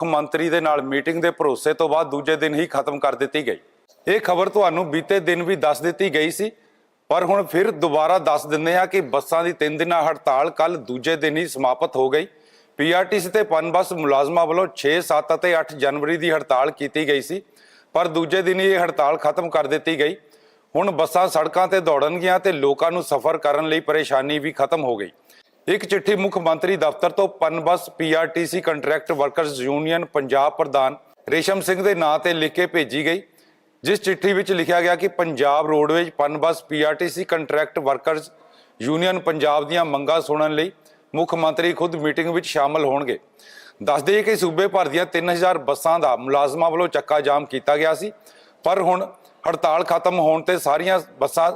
ਮੁੱਖ ਮੰਤਰੀ ਦੇ ਨਾਲ ਮੀਟਿੰਗ ਦੇ ਭਰੋਸੇ ਤੋਂ ਬਾਅਦ ਦੂਜੇ ਦਿਨ ਹੀ ਖਤਮ ਕਰ ਦਿੱਤੀ ਗਈ। ਇਹ ਖਬਰ ਤੁਹਾਨੂੰ ਬੀਤੇ ਦਿਨ ਵੀ ਦੱਸ ਦਿੱਤੀ ਗਈ ਸੀ ਪਰ ਹੁਣ ਫਿਰ ਦੁਬਾਰਾ ਦੱਸ ਦਿੰਦੇ ਹਾਂ ਕਿ ਬੱਸਾਂ ਦੀ 3 ਦਿਨਾਂ ਹੜਤਾਲ ਕੱਲ ਦੂਜੇ ਦਿਨ ਹੀ ਸਮਾਪਤ ਹੋ ਗਈ। ਪੀਆਰਟੀਸੀ ਤੇ ਪਨਬੱਸ ਮੁਲਾਜ਼ਮਾਂ ਵੱਲੋਂ 6, 7 ਅਤੇ 8 ਜਨਵਰੀ ਦੀ ਹੜਤਾਲ ਕੀਤੀ ਗਈ ਸੀ ਪਰ ਦੂਜੇ ਦਿਨ ਹੀ ਇਹ ਹੜਤਾਲ ਖਤਮ ਕਰ ਦਿੱਤੀ ਗਈ। ਹੁਣ ਬੱਸਾਂ ਸੜਕਾਂ ਤੇ ਦੌੜਨਗੀਆਂ ਤੇ ਲੋਕਾਂ ਨੂੰ ਸਫ਼ਰ ਕਰਨ ਲਈ ਪਰੇਸ਼ਾਨੀ ਵੀ ਖਤਮ ਹੋ ਗਈ। ਇੱਕ ਚਿੱਠੀ ਮੁੱਖ ਮੰਤਰੀ ਦਫ਼ਤਰ ਤੋਂ Punbus PRTC contract workers union Punjab ਪ੍ਰਧਾਨ ਰੇਸ਼ਮ ਸਿੰਘ ਦੇ ਨਾਂ ਤੇ ਲਿਖ ਕੇ ਭੇਜੀ ਗਈ, ਜਿਸ ਚਿੱਠੀ ਵਿੱਚ ਲਿਖਿਆ ਗਿਆ ਕਿ Punjab roadways Punbus PRTC contract workers union Punjab ਦੀਆਂ ਮੰਗਾਂ ਸੁਣਨ ਲਈ ਮੁੱਖ ਮੰਤਰੀ ਖੁਦ ਮੀਟਿੰਗ ਵਿੱਚ ਸ਼ਾਮਲ ਹੋਣਗੇ। ਦੱਸ ਦਈਏ ਕਿ ਸੂਬੇ ਭਰ ਦੀਆਂ 3000 ਬੱਸਾਂ ਦਾ ਮੁਲਾਜ਼ਮਾਂ ਵੱਲੋਂ ਚੱਕਾ ਜਾਮ ਕੀਤਾ ਗਿਆ ਸੀ, ਪਰ ਹੁਣ ਹੜਤਾਲ ਖਤਮ ਹੋਣ ਤੇ ਸਾਰੀਆਂ ਬੱਸਾਂ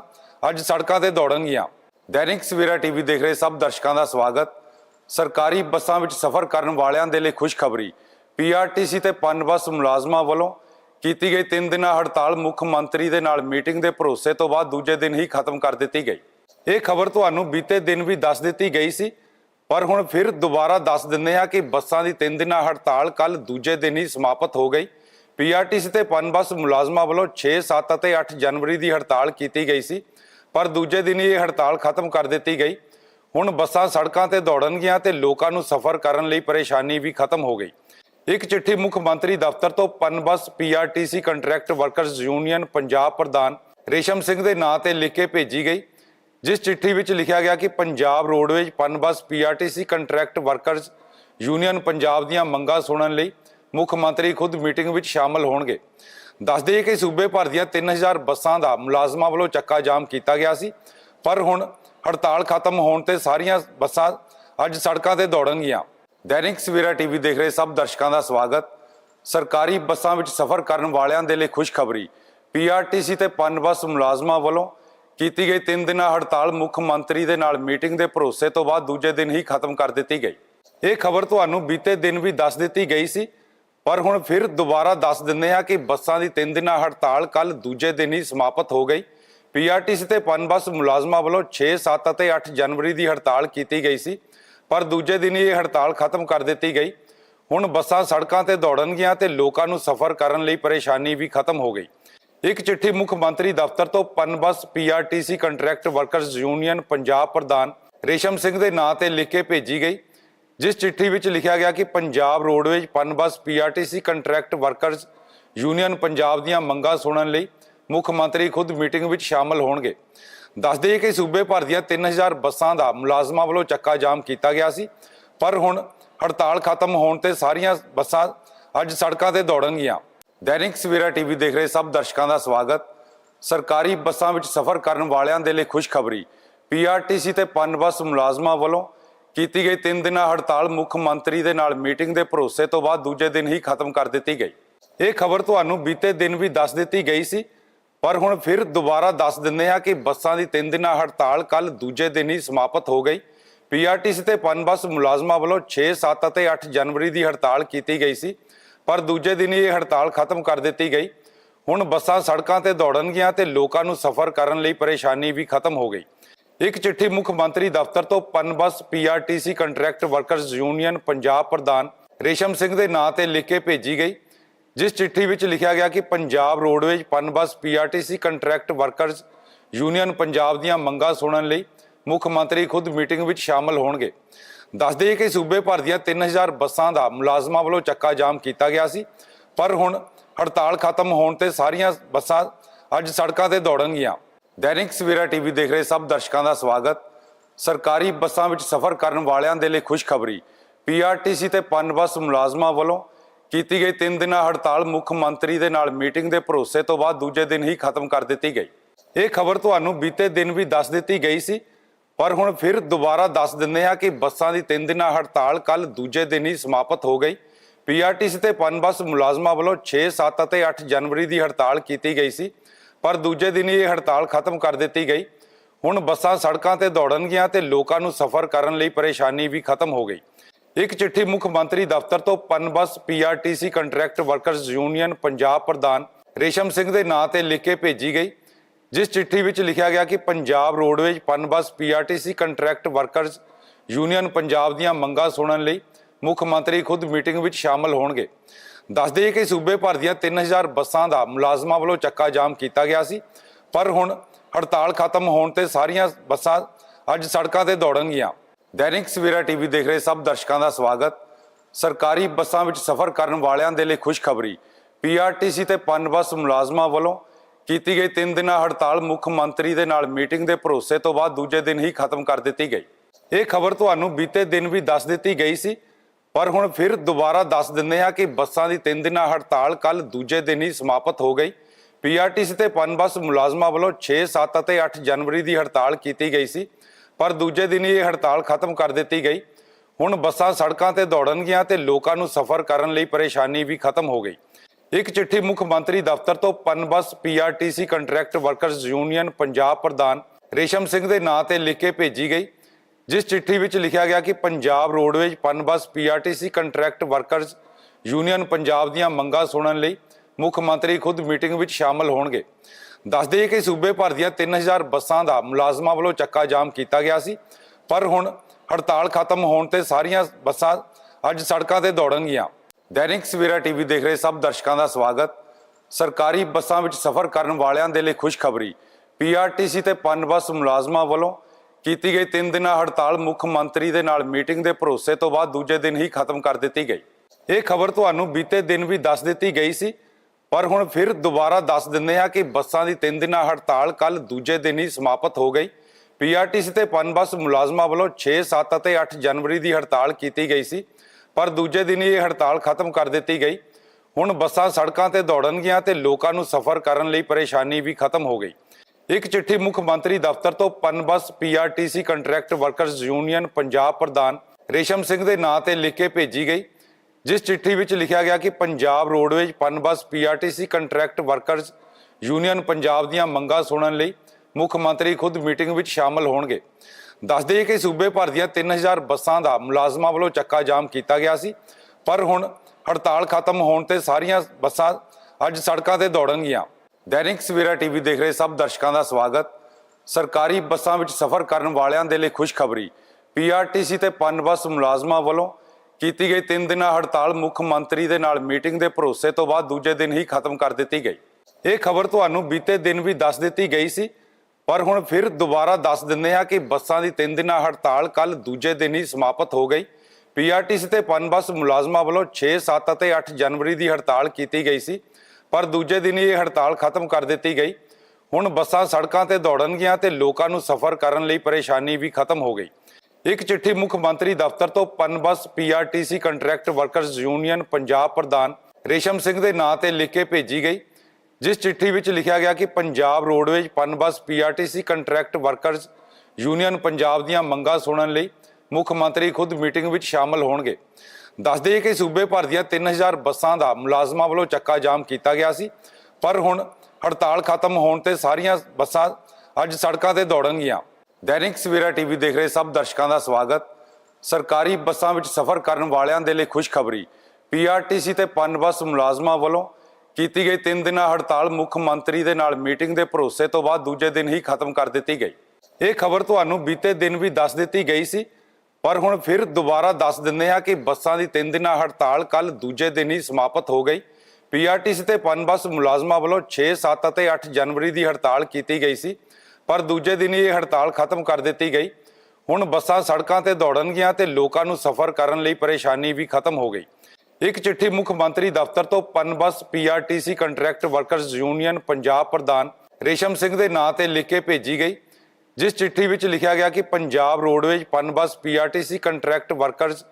ਅੱਜ ਸੜਕਾਂ ਤੇ ਦੌੜਨਗੀਆਂ। ਦੈਨਿਕ ਸਵੇਰਾ ਟੀਵੀ ਦੇਖ ਰਹੇ ਸਭ ਦਰਸ਼ਕਾਂ ਦਾ ਸਵਾਗਤ। ਸਰਕਾਰੀ ਬੱਸਾਂ ਵਿੱਚ ਸਫ਼ਰ ਕਰਨ ਵਾਲਿਆਂ ਦੇ ਲਈ ਖੁਸ਼ਖਬਰੀ। ਪੀਆਰਟੀਸੀ ਤੇ ਪਨਬਸ ਮੁਲਾਜ਼ਮਾਂ ਵੱਲੋਂ ਕੀਤੀ ਗਈ 3 ਦਿਨਾਂ ਹੜਤਾਲ ਮੁੱਖ ਮੰਤਰੀ ਦੇ ਨਾਲ ਮੀਟਿੰਗ ਦੇ ਭਰੋਸੇ ਤੋਂ ਬਾਅਦ ਦੂਜੇ ਦਿਨ ਹੀ ਖਤਮ ਕਰ ਦਿੱਤੀ ਗਈ। ਇਹ ਖਬਰ ਤੁਹਾਨੂੰ ਬੀਤੇ ਦਿਨ ਵੀ ਦੱਸ ਦਿੱਤੀ ਗਈ ਸੀ ਪਰ ਹੁਣ ਫਿਰ ਦੁਬਾਰਾ ਦੱਸ ਦਿੰਦੇ ਹਾਂ ਕਿ ਬੱਸਾਂ ਦੀ 3 ਦਿਨਾਂ ਹੜਤਾਲ ਕੱਲ ਦੂਜੇ ਦਿਨ ਹੀ ਸਮਾਪਤ ਹੋ ਗਈ। ਪੀਆਰਟੀਸੀ ਤੇ ਪਨਬਸ ਮੁਲਾਜ਼ਮਾਂ ਵੱਲੋਂ 6, 7 ਅਤੇ 8 ਜਨਵਰੀ ਦੀ ਹੜਤਾਲ ਕੀਤੀ ਗਈ ਸੀ। ਪਰ ਦੂਜੇ ਦਿਨ ਹੀ ਇਹ ਹੜਤਾਲ ਖਤਮ ਕਰ ਦਿੱਤੀ ਗਈ। ਹੁਣ ਬੱਸਾਂ ਸੜਕਾਂ ਤੇ ਦੌੜਨਗੀਆਂ ਤੇ ਲੋਕਾਂ ਨੂੰ ਸਫ਼ਰ ਕਰਨ ਲਈ ਪਰੇਸ਼ਾਨੀ ਵੀ ਖਤਮ ਹੋ ਗਈ। ਇੱਕ ਚਿੱਠੀ ਮੁੱਖ ਮੰਤਰੀ ਦਫ਼ਤਰ ਤੋਂ Punbus PRTC contract workers union Punjab ਪ੍ਰਧਾਨ ਰੇਸ਼ਮ ਸਿੰਘ ਦੇ ਨਾਂ ਤੇ ਲਿਖ ਕੇ ਭੇਜੀ ਗਈ। ਜਿਸ ਚਿੱਠੀ ਵਿੱਚ ਲਿਖਿਆ ਗਿਆ ਕਿ Punjab roadways Punbus PRTC contract workers union Punjab ਦੀਆਂ ਮੰਗਾਂ ਸੁਣਨ ਲਈ ਮੁੱਖ ਮੰਤਰੀ ਖੁਦ ਮੀਟਿੰਗ ਵਿੱਚ ਸ਼ਾਮਲ ਹੋਣਗੇ। ਦੱਸ ਦਈਏ ਕਿ ਸੂਬੇ ਭਰ ਦੀਆਂ 3000 ਬੱਸਾਂ ਦਾ ਮੁਲਾਜ਼ਮਾਂ ਵੱਲੋਂ ਚੱਕਾ ਜਾਮ ਕੀਤਾ ਗਿਆ ਸੀ। ਪਰ ਹੁਣ ਹੜਤਾਲ ਖਤਮ ਹੋਣ ਤੇ ਸਾਰੀਆਂ ਬੱਸਾਂ ਅੱਜ ਸੜਕਾਂ ਤੇ ਦੌੜਨਗੀਆਂ। ਦੈਨਿਕ ਸਵੇਰਾ ਟੀਵੀ ਦੇਖ ਰਹੇ ਸਭ ਦਰਸ਼ਕਾਂ ਦਾ ਸਵਾਗਤ। ਸਰਕਾਰੀ ਬੱਸਾਂ ਵਿੱਚ ਸਫ਼ਰ ਕਰਨ ਵਾਲਿਆਂ ਦੇ ਲਈ ਖੁਸ਼ਖਬਰੀ। ਪੀਆਰਟੀਸੀ ਤੇ ਪਨਬਸ ਮੁਲਾਜ਼ਮਾਂ ਵੱਲੋਂ ਕੀਤੀ ਗਈ 3 ਦਿਨਾਂ ਹੜਤਾਲ ਮੁੱਖ ਮੰਤਰੀ ਦੇ ਨਾਲ ਮੀਟਿੰਗ ਦੇ ਭਰੋਸੇ ਤੋਂ ਬਾਅਦ ਦੂਜੇ ਦਿਨ ਹੀ ਖਤਮ ਕਰ ਦਿੱਤੀ ਗਈ। ਇਹ ਖਬਰ ਤੁਹਾਨੂੰ ਬੀਤੇ ਦਿਨ ਵੀ ਦੱਸ ਦਿੱਤੀ ਗਈ ਸੀ ਪਰ ਹੁਣ ਫਿਰ ਦੁਬਾਰਾ ਦੱਸ ਦਿੰਦੇ ਹਾਂ ਕਿ ਬੱਸਾਂ ਦੀ 3 ਦਿਨਾਂ ਹੜਤਾਲ ਕੱਲ ਦੂਜੇ ਦਿਨ ਹੀ ਸਮਾਪਤ ਹੋ ਗਈ। ਪੀਆਰਟੀਸੀ ਤੇ ਪਨਬਸ ਮੁਲਾਜ਼ਮਾਂ ਵੱਲੋਂ 6, 7 ਅਤੇ 8 ਜਨਵਰੀ ਦੀ ਹੜਤਾਲ ਕੀਤੀ ਗਈ ਸੀ ਪਰ ਦੂਜੇ ਦਿਨ ਹੀ ਇਹ ਹੜਤਾਲ ਖਤਮ ਕਰ ਦਿੱਤੀ ਗਈ। ਹੁਣ ਬੱਸਾਂ ਸੜਕਾਂ ਤੇ ਦੌੜਨਗੀਆਂ ਤੇ ਲੋਕਾਂ ਨੂੰ ਸਫ਼ਰ ਕਰਨ ਲਈ ਪਰੇਸ਼ਾਨੀ ਵੀ ਖਤਮ ਹੋ ਗਈ। ਇੱਕ ਚਿੱਠੀ ਮੁੱਖ ਮੰਤਰੀ ਦਫ਼ਤਰ ਤੋਂ Punbus PRTC contract workers union Punjab ਪ੍ਰਧਾਨ ਰੇਸ਼ਮ ਸਿੰਘ ਦੇ ਨਾਂ ਤੇ ਲਿਖ ਕੇ ਭੇਜੀ ਗਈ। ਜਿਸ ਚਿੱਠੀ ਵਿੱਚ ਲਿਖਿਆ ਗਿਆ ਕਿ Punjab roadways Punbus PRTC contract workers union Punjab ਦੀਆਂ ਮੰਗਾਂ ਸੁਣਨ ਲਈ ਮੁੱਖ ਮੰਤਰੀ ਖੁਦ ਮੀਟਿੰਗ ਵਿੱਚ ਸ਼ਾਮਲ ਹੋਣਗੇ। ਦੱਸ ਦਈਏ ਕਿ ਸੂਬੇ ਭਰ ਦੀਆਂ 3000 ਬੱਸਾਂ ਦਾ ਮੁਲਾਜ਼ਮਾਂ ਵੱਲੋਂ ਚੱਕਾ ਜਾਮ ਕੀਤਾ ਗਿਆ ਸੀ, ਪਰ ਹੁਣ ਹੜਤਾਲ ਖਤਮ ਹੋਣ ਤੇ ਸਾਰੀਆਂ ਬੱਸਾਂ ਅੱਜ ਸੜਕਾਂ ਤੇ ਦੌੜਨਗੀਆਂ। ਦੈਨਿਕ ਸਵੇਰਾ ਟੀਵੀ ਦੇਖ ਰਹੇ ਸਭ ਦਰਸ਼ਕਾਂ ਦਾ ਸਵਾਗਤ। ਸਰਕਾਰੀ ਬੱਸਾਂ ਵਿੱਚ ਸਫ਼ਰ ਕਰਨ ਵਾਲਿਆਂ ਦੇ ਲਈ ਖੁਸ਼ਖਬਰੀ। ਪੀਆਰਟੀਸੀ ਤੇ ਪਨਬਸ ਮੁਲਾਜ਼ਮਾਂ ਵੱਲੋਂ ਕੀਤੀ ਗਈ 3 ਦਿਨਾਂ ਹੜਤਾਲ ਮੁੱਖ ਮੰਤਰੀ ਦੇ ਨਾਲ ਮੀਟਿੰਗ ਦੇ ਭਰੋਸੇ ਤੋਂ ਬਾਅਦ ਦੂਜੇ ਦਿਨ ਹੀ ਖਤਮ ਕਰ ਦਿੱਤੀ ਗਈ। ਇਹ ਖਬਰ ਤੁਹਾਨੂੰ ਬੀਤੇ ਦਿਨ ਵੀ ਦੱਸ ਦਿੱਤੀ ਗਈ ਸੀ ਪਰ ਹੁਣ ਫਿਰ ਦੁਬਾਰਾ ਦੱਸ ਦਿੰਦੇ ਹਾਂ ਕਿ ਬੱਸਾਂ ਦੀ 3 ਦਿਨਾਂ ਹੜਤਾਲ ਕੱਲ ਦੂਜੇ ਦਿਨ ਹੀ ਸਮਾਪਤ ਹੋ ਗਈ। ਪੀਆਰਟੀਸੀ ਤੇ ਪਨਬਸ ਮੁਲਾਜ਼ਮਾਂ ਵੱਲੋਂ 6, 7 ਅਤੇ 8 ਜਨਵਰੀ ਦੀ ਹੜਤਾਲ ਕੀਤੀ ਗਈ ਸੀ ਪਰ ਦੂਜੇ ਦਿਨ ਹੀ ਇਹ ਹੜਤਾਲ ਖਤਮ ਕਰ ਦਿੱਤੀ ਗਈ। ਹੁਣ ਬੱਸਾਂ ਸੜਕਾਂ ਤੇ ਦੌੜਨਗੀਆਂ ਤੇ ਲੋਕਾਂ ਨੂੰ ਸਫ਼ਰ ਕਰਨ ਲਈ ਪਰੇਸ਼ਾਨੀ ਵੀ ਖਤਮ ਹੋ ਗਈ। ਇੱਕ ਚਿੱਠੀ ਮੁੱਖ ਮੰਤਰੀ ਦਫ਼ਤਰ ਤੋਂ Punbus PRTC contract workers union Punjab ਪ੍ਰਧਾਨ ਰੇਸ਼ਮ ਸਿੰਘ ਦੇ ਨਾਂ ਤੇ ਲਿਖ ਕੇ ਭੇਜੀ ਗਈ, ਜਿਸ ਚਿੱਠੀ ਵਿੱਚ ਲਿਖਿਆ ਗਿਆ ਕਿ Punjab roadways Punbus PRTC contract workers union Punjab ਦੀਆਂ ਮੰਗਾਂ ਸੁਣਨ ਲਈ ਮੁੱਖ ਮੰਤਰੀ ਖੁਦ ਮੀਟਿੰਗ ਵਿੱਚ ਸ਼ਾਮਲ ਹੋਣਗੇ। ਦੱਸ ਦਈਏ ਕਿ ਸੂਬੇ ਭਰ ਦੀਆਂ 3000 ਬੱਸਾਂ ਦਾ ਮੁਲਾਜ਼ਮਾਂ ਵੱਲੋਂ ਚੱਕਾ ਜਾਮ ਕੀਤਾ ਗਿਆ ਸੀ, ਪਰ ਹੁਣ ਹੜਤਾਲ ਖਤਮ ਹੋਣ ਤੇ ਸਾਰੀਆਂ ਬੱਸਾਂ ਅੱਜ ਸੜਕਾਂ ਤੇ ਦੌੜਨਗੀਆਂ। ਦੈਨਿਕ ਸਵੇਰਾ ਟੀਵੀ ਦੇਖ ਰਹੇ ਸਭ ਦਰਸ਼ਕਾਂ ਦਾ ਸਵਾਗਤ। ਸਰਕਾਰੀ ਬੱਸਾਂ ਵਿੱਚ ਸਫ਼ਰ ਕਰਨ ਵਾਲਿਆਂ ਦੇ ਲਈ ਖੁਸ਼ਖਬਰੀ। ਪੀਆਰਟੀਸੀ ਤੇ ਪਨਬਸ ਮੁਲਾਜ਼ਮਾਂ ਵੱਲੋਂ ਕੀਤੀ ਗਈ 3 ਦਿਨਾਂ ਹੜਤਾਲ ਮੁੱਖ ਮੰਤਰੀ ਦੇ ਨਾਲ ਮੀਟਿੰਗ ਦੇ ਭਰੋਸੇ ਤੋਂ ਬਾਅਦ ਦੂਜੇ ਦਿਨ ਹੀ ਖਤਮ ਕਰ ਦਿੱਤੀ ਗਈ। ਇਹ ਖਬਰ ਤੁਹਾਨੂੰ ਬੀਤੇ ਦਿਨ ਵੀ ਦੱਸ ਦਿੱਤੀ ਗਈ ਸੀ ਪਰ ਹੁਣ ਫਿਰ ਦੁਬਾਰਾ ਦੱਸ ਦਿੰਦੇ ਹਾਂ ਕਿ ਬੱਸਾਂ ਦੀ 3 ਦਿਨਾਂ ਹੜਤਾਲ ਕੱਲ ਦੂਜੇ ਦਿਨ ਹੀ ਸਮਾਪਤ ਹੋ ਗਈ। ਪੀਆਰਟੀਸੀ ਤੇ ਪਨਬਸ ਮੁਲਾਜ਼ਮਾਂ ਵੱਲੋਂ 6, 7 ਅਤੇ 8 ਜਨਵਰੀ ਦੀ ਹੜਤਾਲ ਕੀਤੀ ਗਈ ਸੀ। ਪਰ ਦੂਜੇ ਦਿਨ ਇਹ ਹੜਤਾਲ ਖਤਮ ਕਰ ਦਿੱਤੀ ਗਈ। ਹੁਣ ਬੱਸਾਂ ਸੜਕਾਂ ਤੇ ਦੌੜਨਗੀਆਂ ਤੇ ਲੋਕਾਂ ਨੂੰ ਸਫ਼ਰ ਕਰਨ ਲਈ ਪਰੇਸ਼ਾਨੀ ਵੀ ਖਤਮ ਹੋ ਗਈ। ਇੱਕ ਚਿੱਠੀ ਮੁੱਖ ਮੰਤਰੀ ਦਫ਼ਤਰ ਤੋਂ Punbus PRTC contract workers union Punjab ਪ੍ਰਧਾਨ ਰੇਸ਼ਮ ਸਿੰਘ ਦੇ ਨਾਂ ਤੇ ਲਿਖ ਕੇ ਭੇਜੀ ਗਈ। ਜਿਸ ਚਿੱਠੀ ਵਿੱਚ ਲਿਖਿਆ ਗਿਆ ਕਿ Punjab roadways Punbus PRTC contract workers union Punjab ਦੀਆਂ ਮੰਗਾਂ ਸੁਣਨ ਲਈ ਮੁੱਖ ਮੰਤਰੀ ਖੁਦ ਮੀਟਿੰਗ ਵਿੱਚ ਸ਼ਾਮਲ ਹੋਣਗੇ। ਦੱਸ ਦਈਏ ਕਿ ਸੂਬੇ ਭਰ ਦੀਆਂ 3000 ਬੱਸਾਂ ਦਾ ਮੁਲਾਜ਼ਮਾਂ ਵੱਲੋਂ ਚੱਕਾ ਜਾਮ ਕੀਤਾ ਗਿਆ ਸੀ। ਪਰ ਹੁਣ ਹੜਤਾਲ ਖਤਮ ਹੋਣ ਤੇ ਸਾਰੀਆਂ ਬੱਸਾਂ ਅੱਜ ਸੜਕਾਂ ਤੇ ਦੌੜਨਗੀਆਂ। ਦੈਨਿਕ ਸਵੇਰਾ ਟੀਵੀ ਦੇਖ ਰਹੇ ਸਭ ਦਰਸ਼ਕਾਂ ਦਾ ਸਵਾਗਤ। ਸਰਕਾਰੀ ਬੱਸਾਂ ਵਿੱਚ ਸਫ਼ਰ ਕਰਨ ਵਾਲਿਆਂ ਦੇ ਲਈ ਖੁਸ਼ਖਬਰੀ। ਪੀਆਰਟੀਸੀ ਤੇ ਪਨਬੱਸ ਮੁਲਾਜ਼ਮਾਂ ਵੱਲੋਂ ਕੀਤੀ ਗਈ 3 ਦਿਨਾਂ ਹੜਤਾਲ ਮੁੱਖ ਮੰਤਰੀ ਦੇ ਨਾਲ ਮੀਟਿੰਗ ਦੇ ਭਰੋਸੇ ਤੋਂ ਬਾਅਦ ਦੂਜੇ ਦਿਨ ਹੀ ਖਤਮ ਕਰ ਦਿੱਤੀ ਗਈ। ਇਹ ਖਬਰ ਤੁਹਾਨੂੰ ਬੀਤੇ ਦਿਨ ਵੀ ਦੱਸ ਦਿੱਤੀ ਗਈ ਸੀ। ਪਰ ਹੁਣ ਫਿਰ ਦੁਬਾਰਾ ਦੱਸ ਦਿੰਦੇ ਹਾਂ ਕਿ ਬੱਸਾਂ ਦੀ 3 ਦਿਨਾਂ ਹੜਤਾਲ ਕੱਲ ਦੂਜੇ ਦਿਨ ਹੀ ਸਮਾਪਤ ਹੋ ਗਈ। ਪੀਆਰਟੀਸੀ ਤੇ ਪਨਬੱਸ ਮੁਲਾਜ਼ਮਾਂ ਵੱਲੋਂ 6, 7 ਅਤੇ 8 ਜਨਵਰੀ ਦੀ ਹੜਤਾਲ ਕੀਤੀ ਗਈ ਸੀ ਪਰ ਦੂਜੇ ਦਿਨ ਹੀ ਇਹ ਹੜਤਾਲ ਖਤਮ ਕਰ ਦਿੱਤੀ ਗਈ। ਹੁਣ ਬੱਸਾਂ ਸੜਕਾਂ ਤੇ ਦੌੜਨਗੀਆਂ ਤੇ ਲੋਕਾਂ ਨੂੰ ਸਫ਼ਰ ਕਰਨ ਲਈ ਪਰੇਸ਼ਾਨੀ ਵੀ ਖਤਮ ਹੋ ਗਈ। ਇੱਕ ਚਿੱਠੀ ਮੁੱਖ ਮੰਤਰੀ ਦਫ਼ਤਰ ਤੋਂ Punbus PRTC contract workers union Punjab ਪ੍ਰਧਾਨ ਰੇਸ਼ਮ ਸਿੰਘ ਦੇ ਨਾਂ ਤੇ ਲਿਖ ਕੇ ਭੇਜੀ ਗਈ। ਜਿਸ ਚਿੱਠੀ ਵਿੱਚ ਲਿਖਿਆ ਗਿਆ ਕਿ Punjab roadways, Punbus PRTC contract workers union Punjab ਦੀਆਂ ਮੰਗਾਂ ਸੁਣਨ ਲਈ ਮੁੱਖ ਮੰਤਰੀ ਖੁਦ ਮੀਟਿੰਗ ਵਿੱਚ ਸ਼ਾਮਲ ਹੋਣਗੇ। ਦੱਸ ਦਈਏ ਕਿ ਸੂਬੇ ਭਰ ਦੀਆਂ 3000 ਬੱਸਾਂ ਦਾ ਮੁਲਾਜ਼ਮਾਂ ਵੱਲੋਂ ਚੱਕਾ ਜਾਮ ਕੀਤਾ ਗਿਆ ਸੀ, ਪਰ ਹੁਣ ਹੜਤਾਲ ਖਤਮ ਹੋਣ ਤੇ ਸਾਰੀਆਂ ਬੱਸਾਂ ਅੱਜ ਸੜਕਾਂ ਤੇ ਦੌੜਨਗੀਆਂ। ਦੈਨਿਕ ਸਵੇਰਾ ਟੀਵੀ ਦੇਖ ਰਹੇ ਸਭ ਦਰਸ਼ਕਾਂ ਦਾ ਸਵਾਗਤ। ਸਰਕਾਰੀ ਬੱਸਾਂ ਵਿੱਚ ਸਫ਼ਰ ਕਰਨ ਵਾਲਿਆਂ ਦੇ ਲਈ ਖੁਸ਼ਖਬਰੀ। ਪੀਆਰਟੀਸੀ ਤੇ ਪਨਬੱਸ ਮੁਲਾਜ਼ਮਾਂ ਵੱਲੋਂ ਕੀਤੀ ਗਈ 3 ਦਿਨਾਂ ਹੜਤਾਲ ਮੁੱਖ ਮੰਤਰੀ ਦੇ ਨਾਲ ਮੀਟਿੰਗ ਦੇ ਭਰੋਸੇ ਤੋਂ ਬਾਅਦ ਦੂਜੇ ਦਿਨ ਹੀ ਖਤਮ ਕਰ ਦਿੱਤੀ ਗਈ। ਇਹ ਖਬਰ ਤੁਹਾਨੂੰ ਬੀਤੇ ਦਿਨ ਵੀ ਦੱਸ ਦਿੱਤੀ ਗਈ ਸੀ ਪਰ ਹੁਣ ਫਿਰ ਦੁਬਾਰਾ ਦੱਸ ਦਿੰਦੇ ਹਾਂ ਕਿ ਬੱਸਾਂ ਦੀ 3 ਦਿਨਾਂ ਹੜਤਾਲ ਕੱਲ ਦੂਜੇ ਦਿਨ ਹੀ ਸਮਾਪਤ ਹੋ ਗਈ। ਪੀਆਰਟੀਸੀ ਤੇ ਪਨਬੱਸ ਮੁਲਾਜ਼ਮਾਂ ਵੱਲੋਂ 6, 7 ਅਤੇ 8 ਜਨਵਰੀ ਦੀ ਹੜਤਾਲ ਕੀਤੀ ਗਈ ਸੀ ਪਰ ਦੂਜੇ ਦਿਨ ਹੀ ਇਹ ਹੜਤਾਲ ਖਤਮ ਕਰ ਦਿੱਤੀ ਗਈ। ਹੁਣ ਬੱਸਾਂ ਸੜਕਾਂ ਤੇ ਦੌੜਨਗੀਆਂ ਤੇ ਲੋਕਾਂ ਨੂੰ ਸਫ਼ਰ ਕਰਨ ਲਈ ਪਰੇਸ਼ਾਨੀ ਵੀ ਖਤਮ ਹੋ ਗਈ। ਇੱਕ ਚਿੱਠੀ ਮੁੱਖ ਮੰਤਰੀ ਦਫ਼ਤਰ ਤੋਂ Punbus PRTC contract workers union Punjab ਪ੍ਰਧਾਨ ਰੇਸ਼ਮ ਸਿੰਘ ਦੇ ਨਾਂ ਤੇ ਲਿਖ ਕੇ ਭੇਜੀ ਗਈ, ਜਿਸ ਚਿੱਠੀ ਵਿੱਚ ਲਿਖਿਆ ਗਿਆ ਕਿ Punjab roadways Punbus PRTC contract workers union Punjab ਦੀਆਂ ਮੰਗਾਂ ਸੁਣਨ ਲਈ ਮੁੱਖ ਮੰਤਰੀ ਖੁਦ ਮੀਟਿੰਗ ਵਿੱਚ ਸ਼ਾਮਲ ਹੋਣਗੇ। ਦੱਸ ਦਈਏ ਕਿ ਸੂਬੇ ਭਰ ਦੀਆਂ 3000 ਬੱਸਾਂ ਦਾ ਮੁਲਾਜ਼ਮਾਂ ਵੱਲੋਂ ਚੱਕਾ ਜਾਮ ਕੀਤਾ ਗਿਆ ਸੀ, ਪਰ ਹੁਣ ਹੜਤਾਲ ਖਤਮ ਹੋਣ ਤੇ ਸਾਰੀਆਂ ਬੱਸਾਂ ਅੱਜ ਸੜਕਾਂ ਤੇ ਦੌੜਨਗੀਆਂ। ਦੈਨਿਕ ਸਵੇਰਾ ਟੀਵੀ ਦੇਖ ਰਹੇ ਸਭ ਦਰਸ਼ਕਾਂ ਦਾ ਸਵਾਗਤ। ਸਰਕਾਰੀ ਬੱਸਾਂ ਵਿੱਚ ਸਫ਼ਰ ਕਰਨ ਵਾਲਿਆਂ ਦੇ ਲਈ ਖੁਸ਼ਖਬਰੀ। ਪੀਆਰਟੀਸੀ ਤੇ ਪਨਬੱਸ ਮੁਲਾਜ਼ਮਾਂ ਵੱਲੋਂ ਕੀਤੀ ਗਈ 3 ਦਿਨਾਂ ਹੜਤਾਲ ਮੁੱਖ ਮੰਤਰੀ ਦੇ ਨਾਲ ਮੀਟਿੰਗ ਦੇ ਭਰੋਸੇ ਤੋਂ ਬਾਅਦ ਦੂਜੇ ਦਿਨ ਹੀ ਖਤਮ ਕਰ ਦਿੱਤੀ ਗਈ। ਇਹ ਖਬਰ ਤੁਹਾਨੂੰ ਬੀਤੇ ਦਿਨ ਵੀ ਦੱਸ ਦਿੱਤੀ ਗਈ ਸੀ ਪਰ ਹੁਣ ਫਿਰ ਦੁਬਾਰਾ ਦੱਸ ਦਿੰਦੇ ਹਾਂ ਕਿ ਬੱਸਾਂ ਦੀ 3 ਦਿਨਾਂ ਹੜਤਾਲ ਕੱਲ ਦੂਜੇ ਦਿਨ ਹੀ ਸਮਾਪਤ ਹੋ ਗਈ। ਪੀਆਰਟੀਸੀ ਤੇ ਪਨਬੱਸ ਮੁਲਾਜ਼ਮਾਂ ਵੱਲੋਂ 6, 7 ਅਤੇ 8 ਜਨਵਰੀ ਦੀ ਹੜਤਾਲ ਕੀਤੀ ਗਈ ਸੀ। ਪਰ ਦੂਜੇ ਦਿਨ ਹੀ ਇਹ ਹੜਤਾਲ ਖਤਮ ਕਰ ਦਿੱਤੀ ਗਈ। ਹੁਣ ਬੱਸਾਂ ਸੜਕਾਂ ਤੇ ਦੌੜਨਗੀਆਂ ਤੇ ਲੋਕਾਂ ਨੂੰ ਸਫ਼ਰ ਕਰਨ ਲਈ ਪਰੇਸ਼ਾਨੀ ਵੀ ਖਤਮ ਹੋ ਗਈ। ਇੱਕ ਚਿੱਠੀ ਮੁੱਖ ਮੰਤਰੀ ਦਫ਼ਤਰ ਤੋਂ Punbus PRTC contract workers union Punjab ਪ੍ਰਧਾਨ ਰੇਸ਼ਮ ਸਿੰਘ ਦੇ ਨਾਂ ਤੇ ਲਿਖ ਕੇ ਭੇਜੀ ਗਈ। ਜਿਸ ਚਿੱਠੀ ਵਿੱਚ ਲਿਖਿਆ ਗਿਆ ਕਿ Punjab roadways Punbus PRTC contract workers union Punjab ਦੀਆਂ ਮੰਗਾਂ ਸੁਣਨ ਲਈ ਮੁੱਖ ਮੰਤਰੀ ਖੁਦ ਮੀਟਿੰਗ ਵਿੱਚ ਸ਼ਾਮਲ ਹੋਣਗੇ। ਦੱਸ ਦਈਏ ਕਿ ਸੂਬੇ ਭਰ ਦੀਆਂ 3000 ਬੱਸਾਂ ਦਾ ਮੁਲਾਜ਼ਮਾਂ ਵੱਲੋਂ ਚੱਕਾ ਜਾਮ ਕੀਤਾ ਗਿਆ ਸੀ। ਪਰ ਹੁਣ ਹੜਤਾਲ ਖਤਮ ਹੋਣ ਤੇ ਸਾਰੀਆਂ ਬੱਸਾਂ ਅੱਜ ਸੜਕਾਂ ਤੇ ਦੌੜਨਗੀਆਂ ਦੈਨਿਕ ਸਵੇਰਾ ਟੀਵੀ ਦੇਖ ਰਹੇ ਸਭ ਦਰਸ਼ਕਾਂ ਦਾ ਸਵਾਗਤ। ਸਰਕਾਰੀ ਬੱਸਾਂ ਵਿੱਚ ਸਫ਼ਰ ਕਰਨ ਵਾਲਿਆਂ ਦੇ ਲਈ ਖੁਸ਼ਖਬਰੀ। ਪੀਆਰਟੀਸੀ ਤੇ ਪਨਬੱਸ ਮੁਲਾਜ਼ਮਾਂ ਵੱਲੋਂ ਕੀਤੀ ਗਈ 3 ਦਿਨਾਂ ਹੜਤਾਲ ਮੁੱਖ ਮੰਤਰੀ ਦੇ ਨਾਲ ਮੀਟਿੰਗ ਦੇ ਭਰੋਸੇ ਤੋਂ ਬਾਅਦ ਦੂਜੇ ਦਿਨ ਹੀ ਖਤਮ ਕਰ ਦਿੱਤੀ ਗਈ। ਇਹ ਖਬਰ ਤੁਹਾਨੂੰ ਬੀਤੇ ਦਿਨ ਵੀ ਦੱਸ ਦਿੱਤੀ ਗਈ ਸੀ। ਪਰ ਹੁਣ ਫਿਰ ਦੁਬਾਰਾ ਦੱਸ ਦਿੰਦੇ ਹਾਂ ਕਿ ਬੱਸਾਂ ਦੀ 3 ਦਿਨਾਂ ਹੜਤਾਲ ਕੱਲ ਦੂਜੇ ਦਿਨ ਹੀ ਸਮਾਪਤ ਹੋ ਗਈ। ਪੀਆਰਟੀਸੀ ਤੇ ਪਨਬੱਸ ਮੁਲਾਜ਼ਮਾਂ ਵੱਲੋਂ 6, 7 ਅਤੇ 8 ਜਨਵਰੀ ਦੀ ਹੜਤਾਲ ਕੀਤੀ ਗਈ ਸੀ ਪਰ ਦੂਜੇ ਦਿਨ ਹੀ ਇਹ ਹੜਤਾਲ ਖਤਮ ਕਰ ਦਿੱਤੀ ਗਈ। ਹੁਣ ਬੱਸਾਂ ਸੜਕਾਂ ਤੇ ਦੌੜਨਗੀਆਂ ਤੇ ਲੋਕਾਂ ਨੂੰ ਸਫ਼ਰ ਕਰਨ ਲਈ ਪਰੇਸ਼ਾਨੀ ਵੀ ਖਤਮ ਹੋ ਗਈ। ਇੱਕ ਚਿੱਠੀ ਮੁੱਖ ਮੰਤਰੀ ਦਫ਼ਤਰ ਤੋਂ Punbus PRTC contract workers union Punjab ਪ੍ਰਧਾਨ ਰੇਸ਼ਮ ਸਿੰਘ ਦੇ ਨਾਂ ਤੇ ਲਿਖ ਕੇ ਭੇਜੀ ਗਈ। ਜਿਸ ਚਿੱਠੀ ਵਿੱਚ ਲਿਖਿਆ ਗਿਆ ਕਿ Punjab roadways Punbus PRTC contract workers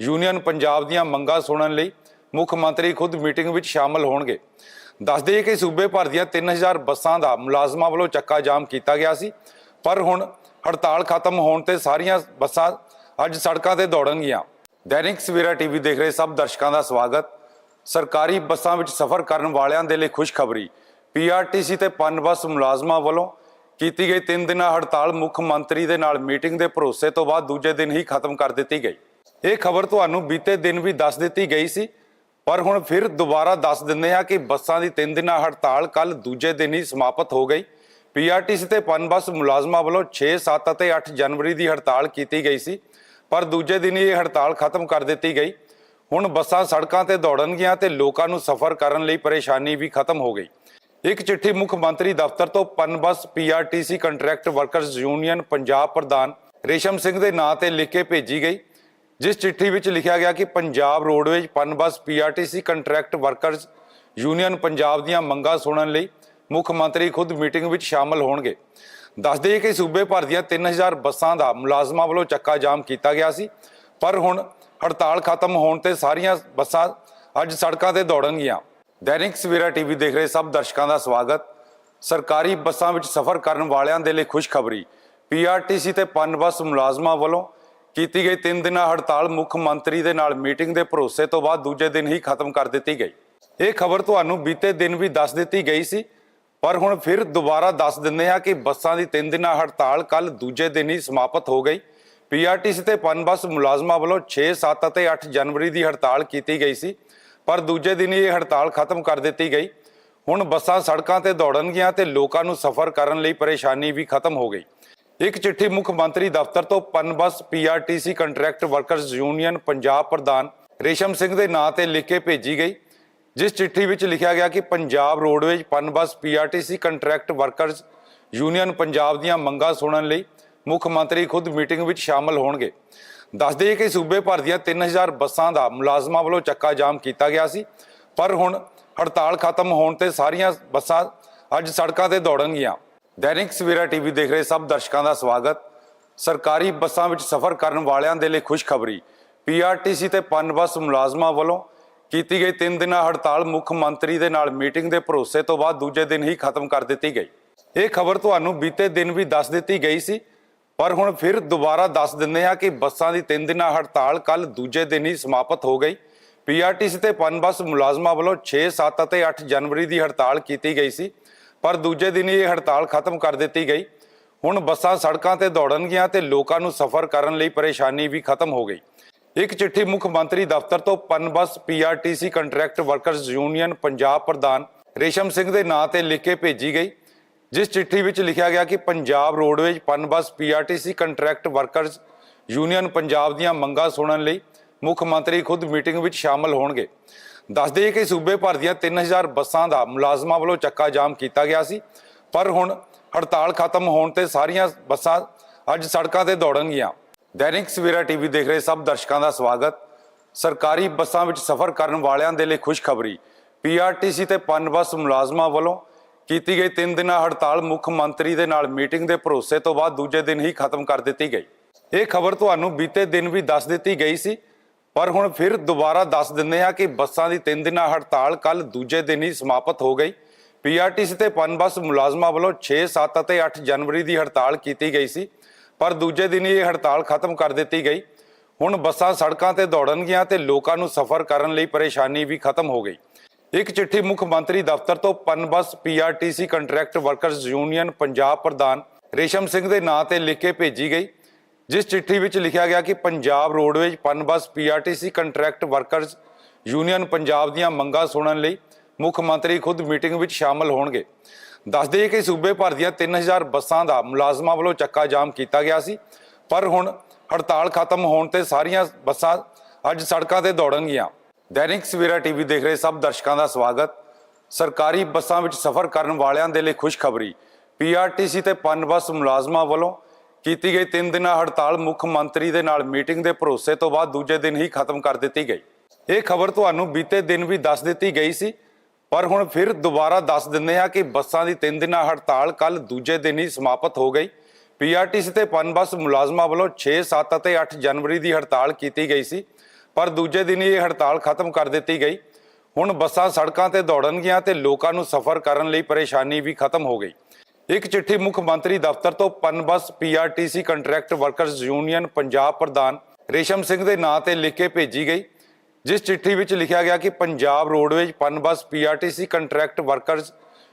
union Punjab ਦੀਆਂ ਮੰਗਾਂ ਸੁਣਨ ਲਈ ਮੁੱਖ ਮੰਤਰੀ ਖੁਦ ਮੀਟਿੰਗ ਵਿੱਚ ਸ਼ਾਮਲ ਹੋਣਗੇ। ਦੱਸ ਦਈਏ ਕਿ ਸੂਬੇ ਭਰ ਦੀਆਂ 3000 ਬੱਸਾਂ ਦਾ ਮੁਲਾਜ਼ਮਾਂ ਵੱਲੋਂ ਚੱਕਾ ਜਾਮ ਕੀਤਾ ਗਿਆ ਸੀ, ਪਰ ਹੁਣ ਹੜਤਾਲ ਖਤਮ ਹੋਣ ਤੇ ਸਾਰੀਆਂ ਬੱਸਾਂ ਅੱਜ ਸੜਕਾਂ ਤੇ ਦੌੜਨਗੀਆਂ। ਦੈਨਿਕ ਸਵੇਰਾ ਟੀਵੀ ਦੇਖ ਰਹੇ ਸਭ ਦਰਸ਼ਕਾਂ ਦਾ ਸਵਾਗਤ। ਸਰਕਾਰੀ ਬੱਸਾਂ ਵਿੱਚ ਸਫ਼ਰ ਕਰਨ ਵਾਲਿਆਂ ਦੇ ਲਈ ਖੁਸ਼ਖਬਰੀ। ਪੀਆਰਟੀਸੀ ਤੇ ਪਨਬੱਸ ਮੁਲਾਜ਼ਮਾਂ ਵੱਲੋਂ ਕੀਤੀ ਗਈ 3 ਦਿਨਾਂ ਹੜਤਾਲ ਮੁੱਖ ਮੰਤਰੀ ਦੇ ਨਾਲ ਮੀਟਿੰਗ ਦੇ ਭਰੋਸੇ ਤੋਂ ਬਾਅਦ ਦੂਜੇ ਦਿਨ ਹੀ ਖਤਮ ਕਰ ਦਿੱਤੀ ਗਈ। ਇਹ ਖਬਰ ਤੁਹਾਨੂੰ ਬੀਤੇ ਦਿਨ ਵੀ ਦੱਸ ਦਿੱਤੀ ਗਈ ਸੀ ਪਰ ਹੁਣ ਫਿਰ ਦੁਬਾਰਾ ਦੱਸ ਦਿੰਦੇ ਹਾਂ ਕਿ ਬੱਸਾਂ ਦੀ 3 ਦਿਨਾਂ ਹੜਤਾਲ ਕੱਲ ਦੂਜੇ ਦਿਨ ਹੀ ਸਮਾਪਤ ਹੋ ਗਈ। ਪੀਆਰਟੀਸੀ ਤੇ ਪਨਬੱਸ ਮੁਲਾਜ਼ਮਾਂ ਵੱਲੋਂ 6, 7 ਅਤੇ 8 ਜਨਵਰੀ ਦੀ ਹੜਤਾਲ ਕੀਤੀ ਗਈ ਸੀ ਪਰ ਦੂਜੇ ਦਿਨ ਹੀ ਇਹ ਹੜਤਾਲ ਖਤਮ ਕਰ ਦਿੱਤੀ ਗਈ। ਹੁਣ ਬੱਸਾਂ ਸੜਕਾਂ ਤੇ ਦੌੜਨਗੀਆਂ ਤੇ ਲੋਕਾਂ ਨੂੰ ਸਫ਼ਰ ਕਰਨ ਲਈ ਪਰੇਸ਼ਾਨੀ ਵੀ ਖਤਮ ਹੋ ਗਈ। ਇੱਕ ਚਿੱਠੀ ਮੁੱਖ ਮੰਤਰੀ ਦਫ਼ਤਰ ਤੋਂ Punbus PRTC contract workers union Punjab ਪ੍ਰਧਾਨ ਰੇਸ਼ਮ ਸਿੰਘ ਦੇ ਨਾਂ ਤੇ ਲਿਖ ਕੇ ਭੇਜੀ ਗਈ, ਜਿਸ ਚਿੱਠੀ ਵਿੱਚ ਲਿਖਿਆ ਗਿਆ ਕਿ Punjab roadways Punbus PRTC contract workers union Punjab ਦੀਆਂ ਮੰਗਾਂ ਸੁਣਨ ਲਈ ਮੁੱਖ ਮੰਤਰੀ ਖੁਦ ਮੀਟਿੰਗ ਵਿੱਚ ਸ਼ਾਮਲ ਹੋਣਗੇ। ਦੱਸ ਦਈਏ ਕਿ ਸੂਬੇ ਭਰ ਦੀਆਂ 3000 ਬੱਸਾਂ ਦਾ ਮੁਲਾਜ਼ਮਾਂ ਵੱਲੋਂ ਚੱਕਾ ਜਾਮ ਕੀਤਾ ਗਿਆ ਸੀ, ਪਰ ਹੁਣ ਹੜਤਾਲ ਖਤਮ ਹੋਣ ਤੇ ਸਾਰੀਆਂ ਬੱਸਾਂ ਅੱਜ ਸੜਕਾਂ ਤੇ ਦੌੜਨਗੀਆਂ। ਦੈਨਿਕ ਸਵੇਰਾ ਟੀਵੀ ਦੇਖ ਰਹੇ ਸਭ ਦਰਸ਼ਕਾਂ ਦਾ ਸਵਾਗਤ। ਸਰਕਾਰੀ ਬੱਸਾਂ ਵਿੱਚ ਸਫ਼ਰ ਕਰਨ ਵਾਲਿਆਂ ਦੇ ਲਈ ਖੁਸ਼ਖਬਰੀ। ਪੀਆਰਟੀਸੀ ਤੇ ਪਨਬਸ ਮੁਲਾਜ਼ਮਾਂ ਵੱਲੋਂ ਕੀਤੀ ਗਈ 3 ਦਿਨਾਂ ਹੜਤਾਲ ਮੁੱਖ ਮੰਤਰੀ ਦੇ ਨਾਲ ਮੀਟਿੰਗ ਦੇ ਭਰੋਸੇ ਤੋਂ ਬਾਅਦ ਦੂਜੇ ਦਿਨ ਹੀ ਖਤਮ ਕਰ ਦਿੱਤੀ ਗਈ। ਇਹ ਖਬਰ ਤੁਹਾਨੂੰ ਬੀਤੇ ਦਿਨ ਵੀ ਦੱਸ ਦਿੱਤੀ ਗਈ ਸੀ ਪਰ ਹੁਣ ਫਿਰ ਦੁਬਾਰਾ ਦੱਸ ਦਿੰਦੇ ਹਾਂ ਕਿ ਬੱਸਾਂ ਦੀ 3 ਦਿਨਾਂ ਹੜਤਾਲ ਕੱਲ ਦੂਜੇ ਦਿਨ ਹੀ ਸਮਾਪਤ ਹੋ ਗਈ। ਪੀਆਰਟੀਸੀ ਤੇ ਪਨਬਸ ਮੁਲਾਜ਼ਮਾਂ ਵੱਲੋਂ 6, 7 ਅਤੇ 8 ਜਨਵਰੀ ਦੀ ਹੜਤਾਲ ਕੀਤੀ ਗਈ ਸੀ। ਪਰ ਦੂਜੇ ਦਿਨ ਇਹ ਹੜਤਾਲ ਖਤਮ ਕਰ ਦਿੱਤੀ ਗਈ। ਹੁਣ ਬੱਸਾਂ ਸੜਕਾਂ ਤੇ ਦੌੜਨਗੀਆਂ ਤੇ ਲੋਕਾਂ ਨੂੰ ਸਫ਼ਰ ਕਰਨ ਲਈ ਪਰੇਸ਼ਾਨੀ ਵੀ ਖਤਮ ਹੋ ਗਈ। ਇੱਕ ਚਿੱਠੀ ਮੁੱਖ ਮੰਤਰੀ ਦਫ਼ਤਰ ਤੋਂ Punbus PRTC contract workers union Punjab ਪ੍ਰਧਾਨ ਰੇਸ਼ਮ ਸਿੰਘ ਦੇ ਨਾਂ ਤੇ ਲਿਖ ਕੇ ਭੇਜੀ ਗਈ। ਜਿਸ ਚਿੱਠੀ ਵਿੱਚ ਲਿਖਿਆ ਗਿਆ ਕਿ Punjab roadways Punbus PRTC contract workers union Punjab ਦੀਆਂ ਮੰਗਾਂ ਸੁਣਨ ਲਈ ਮੁੱਖ ਮੰਤਰੀ ਖੁਦ ਮੀਟਿੰਗ ਵਿੱਚ ਸ਼ਾਮਲ ਹੋਣਗੇ। ਦੱਸ ਦਈਏ ਕਿ ਸੂਬੇ ਭਰ ਦੀਆਂ 3000 ਬੱਸਾਂ ਦਾ ਮੁਲਾਜ਼ਮਾਂ ਵੱਲੋਂ ਚੱਕਾ ਜਾਮ ਕੀਤਾ ਗਿਆ ਸੀ। ਪਰ ਹੁਣ ਹੜਤਾਲ ਖਤਮ ਹੋਣ ਤੇ ਸਾਰੀਆਂ ਬੱਸਾਂ ਅੱਜ ਸੜਕਾਂ ਤੇ ਦੌੜਨਗੀਆਂ। ਦੈਨਿਕ ਸਵੇਰਾ ਟੀਵੀ ਦੇਖ ਰਹੇ ਸਭ ਦਰਸ਼ਕਾਂ ਦਾ ਸਵਾਗਤ। ਸਰਕਾਰੀ ਬੱਸਾਂ ਵਿੱਚ ਸਫ਼ਰ ਕਰਨ ਵਾਲਿਆਂ ਦੇ ਲਈ ਖੁਸ਼ਖਬਰੀ। ਪੀਆਰਟੀਸੀ ਤੇ ਪਨਬਸ ਮੁਲਾਜ਼ਮਾਂ ਵੱਲੋਂ ਕੀਤੀ ਗਈ 3 ਦਿਨਾਂ ਹੜਤਾਲ ਮੁੱਖ ਮੰਤਰੀ ਦੇ ਨਾਲ ਮੀਟਿੰਗ ਦੇ ਭਰੋਸੇ ਤੋਂ ਬਾਅਦ ਦੂਜੇ ਦਿਨ ਹੀ ਖਤਮ ਕਰ ਦਿੱਤੀ ਗਈ। ਇਹ ਖਬਰ ਤੁਹਾਨੂੰ ਬੀਤੇ ਦਿਨ ਵੀ ਦੱਸ ਦਿੱਤੀ ਗਈ ਸੀ ਪਰ ਹੁਣ ਫਿਰ ਦੁਬਾਰਾ ਦੱਸ ਦਿੰਦੇ ਹਾਂ ਕਿ ਬੱਸਾਂ ਦੀ 3 ਦਿਨਾਂ ਹੜਤਾਲ ਕੱਲ ਦੂਜੇ ਦਿਨ ਹੀ ਸਮਾਪਤ ਹੋ ਗਈ। ਪੀਆਰਟੀਸੀ ਤੇ ਪਨਬਸ ਮੁਲਾਜ਼ਮਾਂ ਵੱਲੋਂ 6, 7 ਅਤੇ 8 ਜਨਵਰੀ ਦੀ ਹੜਤਾਲ ਕੀਤੀ ਗਈ ਸੀ ਪਰ ਦੂਜੇ ਦਿਨ ਹੀ ਇਹ ਹੜਤਾਲ ਖਤਮ ਕਰ ਦਿੱਤੀ ਗਈ। ਹੁਣ ਬੱਸਾਂ ਸੜਕਾਂ ਤੇ ਦੌੜਨਗੀਆਂ ਤੇ ਲੋਕਾਂ ਨੂੰ ਸਫ਼ਰ ਕਰਨ ਲਈ ਪਰੇਸ਼ਾਨੀ ਵੀ ਖਤਮ ਹੋ ਗਈ। ਇੱਕ ਚਿੱਠੀ ਮੁੱਖ ਮੰਤਰੀ ਦਫ਼ਤਰ ਤੋਂ Punbus PRTC contract workers union Punjab ਪ੍ਰਧਾਨ ਰੇਸ਼ਮ ਸਿੰਘ ਦੇ ਨਾਂ ਤੇ ਲਿਖ ਕੇ ਭੇਜੀ ਗਈ। ਜਿਸ ਚਿੱਠੀ ਵਿੱਚ ਲਿਖਿਆ ਗਿਆ ਕਿ Punjab roadways Punbus PRTC contract workers union Punjab ਦੀਆਂ ਮੰਗਾਂ ਸੁਣਨ ਲਈ ਮੁੱਖ ਮੰਤਰੀ ਖੁਦ ਮੀਟਿੰਗ ਵਿੱਚ ਸ਼ਾਮਲ ਹੋਣਗੇ। ਦੱਸ ਦਈਏ ਕਿ ਸੂਬੇ ਭਰ ਦੀਆਂ 3000 ਬੱਸਾਂ ਦਾ ਮੁਲਾਜ਼ਮਾਂ ਵੱਲੋਂ ਚੱਕਾ ਜਾਮ ਕੀਤਾ ਗਿਆ ਸੀ, ਪਰ ਹੁਣ ਹੜਤਾਲ ਖਤਮ ਹੋਣ ਤੇ ਸਾਰੀਆਂ ਬੱਸਾਂ ਅੱਜ ਸੜਕਾਂ ਤੇ ਦੌੜਨਗੀਆਂ। ਦੈਨਿਕ ਸਵੇਰਾ ਟੀਵੀ ਦੇਖ ਰਹੇ ਸਭ ਦਰਸ਼ਕਾਂ ਦਾ ਸਵਾਗਤ। ਸਰਕਾਰੀ ਬੱਸਾਂ ਵਿੱਚ ਸਫ਼ਰ ਕਰਨ ਵਾਲਿਆਂ ਦੇ ਲਈ ਖੁਸ਼ਖਬਰੀ। ਪੀਆਰਟੀਸੀ ਤੇ ਪਨਬਸ ਮੁਲਾਜ਼ਮਾਂ ਵੱਲੋਂ ਕੀਤੀ ਗਈ 3 ਦਿਨਾਂ ਹੜਤਾਲ ਮੁੱਖ ਮੰਤਰੀ ਦੇ ਨਾਲ ਮੀਟਿੰਗ ਦੇ ਭਰੋਸੇ ਤੋਂ ਬਾਅਦ ਦੂਜੇ ਦਿਨ ਹੀ ਖਤਮ ਕਰ ਦਿੱਤੀ ਗਈ। ਇਹ ਖਬਰ ਤੁਹਾਨੂੰ ਬੀਤੇ ਦਿਨ ਵੀ ਦੱਸ ਦਿੱਤੀ ਗਈ ਸੀ ਪਰ ਹੁਣ ਫਿਰ ਦੁਬਾਰਾ ਦੱਸ ਦਿੰਦੇ ਹਾਂ ਕਿ ਬੱਸਾਂ ਦੀ 3 ਦਿਨਾਂ ਹੜਤਾਲ ਕੱਲ ਦੂਜੇ ਦਿਨ ਹੀ ਸਮਾਪਤ ਹੋ ਗਈ। ਪੀਆਰਟੀਸੀ ਤੇ ਪਨਬਸ ਮੁਲਾਜ਼ਮਾਂ ਵੱਲੋਂ 6, 7 ਅਤੇ 8 ਜਨਵਰੀ ਦੀ ਹੜਤਾਲ ਕੀਤੀ ਗਈ ਸੀ ਪਰ ਦੂਜੇ ਦਿਨ ਹੀ ਇਹ ਹੜਤਾਲ ਖਤਮ ਕਰ ਦਿੱਤੀ ਗਈ। ਹੁਣ ਬੱਸਾਂ ਸੜਕਾਂ ਤੇ ਦੌੜਨਗੀਆਂ ਤੇ ਲੋਕਾਂ ਨੂੰ ਸਫ਼ਰ ਕਰਨ ਲਈ ਪਰੇਸ਼ਾਨੀ ਵੀ ਖਤਮ ਹੋ ਗਈ। ਇੱਕ ਚਿੱਠੀ ਮੁੱਖ ਮੰਤਰੀ ਦਫ਼ਤਰ ਤੋਂ Punbus PRTC contract workers union Punjab ਪ੍ਰਧਾਨ ਰੇਸ਼ਮ ਸਿੰਘ ਦੇ ਨਾਂ ਤੇ ਲਿਖ ਕੇ ਭੇਜੀ ਗਈ, ਜਿਸ ਚਿੱਠੀ ਵਿੱਚ ਲਿਖਿਆ ਗਿਆ ਕਿ Punjab roadways Punbus PRTC contract workers union Punjab ਦੀਆਂ ਮੰਗਾਂ ਸੁਣਨ ਲਈ ਮੁੱਖ ਮੰਤਰੀ ਖੁਦ ਮੀਟਿੰਗ ਵਿੱਚ ਸ਼ਾਮਲ ਹੋਣਗੇ। ਦੱਸ ਦਈਏ ਕਿ ਸੂਬੇ ਭਰ ਦੀਆਂ 3000 ਬੱਸਾਂ ਦਾ ਮੁਲਾਜ਼ਮਾਂ ਵੱਲੋਂ ਚੱਕਾ ਜਾਮ ਕੀਤਾ ਗਿਆ ਸੀ, ਪਰ ਹੁਣ ਹੜਤਾਲ ਖਤਮ ਹੋਣ ਤੇ ਸਾਰੀਆਂ ਬੱਸਾਂ ਅੱਜ ਸੜਕਾਂ ਤੇ ਦੌੜਨਗੀਆਂ। ਦੈਨਿਕ ਸਵੇਰਾ ਟੀਵੀ ਦੇਖ ਰਹੇ ਸਭ ਦਰਸ਼ਕਾਂ ਦਾ ਸਵਾਗਤ। ਸਰਕਾਰੀ ਬੱਸਾਂ ਵਿੱਚ ਸਫ਼ਰ ਕਰਨ ਵਾਲਿਆਂ ਦੇ ਲਈ ਖੁਸ਼ਖਬਰੀ। ਪੀਆਰਟੀਸੀ ਤੇ ਪਨਬਸ ਮੁਲਾਜ਼ਮਾਂ ਵੱਲੋਂ ਕੀਤੀ ਗਈ 3 ਦਿਨਾਂ ਹੜਤਾਲ ਮੁੱਖ ਮੰਤਰੀ ਦੇ ਨਾਲ ਮੀਟਿੰਗ ਦੇ ਭਰੋਸੇ ਤੋਂ ਬਾਅਦ ਦੂਜੇ ਦਿਨ ਹੀ ਖਤਮ ਕਰ ਦਿੱਤੀ ਗਈ। ਇਹ ਖਬਰ ਤੁਹਾਨੂੰ ਬੀਤੇ ਦਿਨ ਵੀ ਦੱਸ ਦਿੱਤੀ ਗਈ ਸੀ ਪਰ ਹੁਣ ਫਿਰ ਦੁਬਾਰਾ ਦੱਸ ਦਿੰਦੇ ਹਾਂ ਕਿ ਬੱਸਾਂ ਦੀ 3 ਦਿਨਾਂ ਹੜਤਾਲ ਕੱਲ ਦੂਜੇ ਦਿਨ ਹੀ ਸਮਾਪਤ ਹੋ ਗਈ। ਪੀਆਰਟੀਸੀ ਤੇ ਪਨਬਸ ਮੁਲਾਜ਼ਮਾਂ ਵੱਲੋਂ 6, 7 ਅਤੇ 8 ਜਨਵਰੀ ਦੀ ਹੜਤਾਲ ਕੀਤੀ ਗਈ ਸੀ। ਪਰ ਦੂਜੇ ਦਿਨ ਇਹ ਹੜਤਾਲ ਖਤਮ ਕਰ ਦਿੱਤੀ ਗਈ। ਹੁਣ ਬੱਸਾਂ ਸੜਕਾਂ ਤੇ ਦੌੜਨਗੀਆਂ ਤੇ ਲੋਕਾਂ ਨੂੰ ਸਫ਼ਰ ਕਰਨ ਲਈ ਪਰੇਸ਼ਾਨੀ ਵੀ ਖਤਮ ਹੋ ਗਈ। ਇੱਕ ਚਿੱਠੀ ਮੁੱਖ ਮੰਤਰੀ ਦਫ਼ਤਰ ਤੋਂ Punbus PRTC contract workers union Punjab ਪ੍ਰਧਾਨ ਰੇਸ਼ਮ ਸਿੰਘ ਦੇ ਨਾਂ ਤੇ ਲਿਖ ਕੇ ਭੇਜੀ ਗਈ। ਜਿਸ ਚਿੱਠੀ ਵਿੱਚ ਲਿਖਿਆ ਗਿਆ ਕਿ Punjab roadways Punbus PRTC contract workers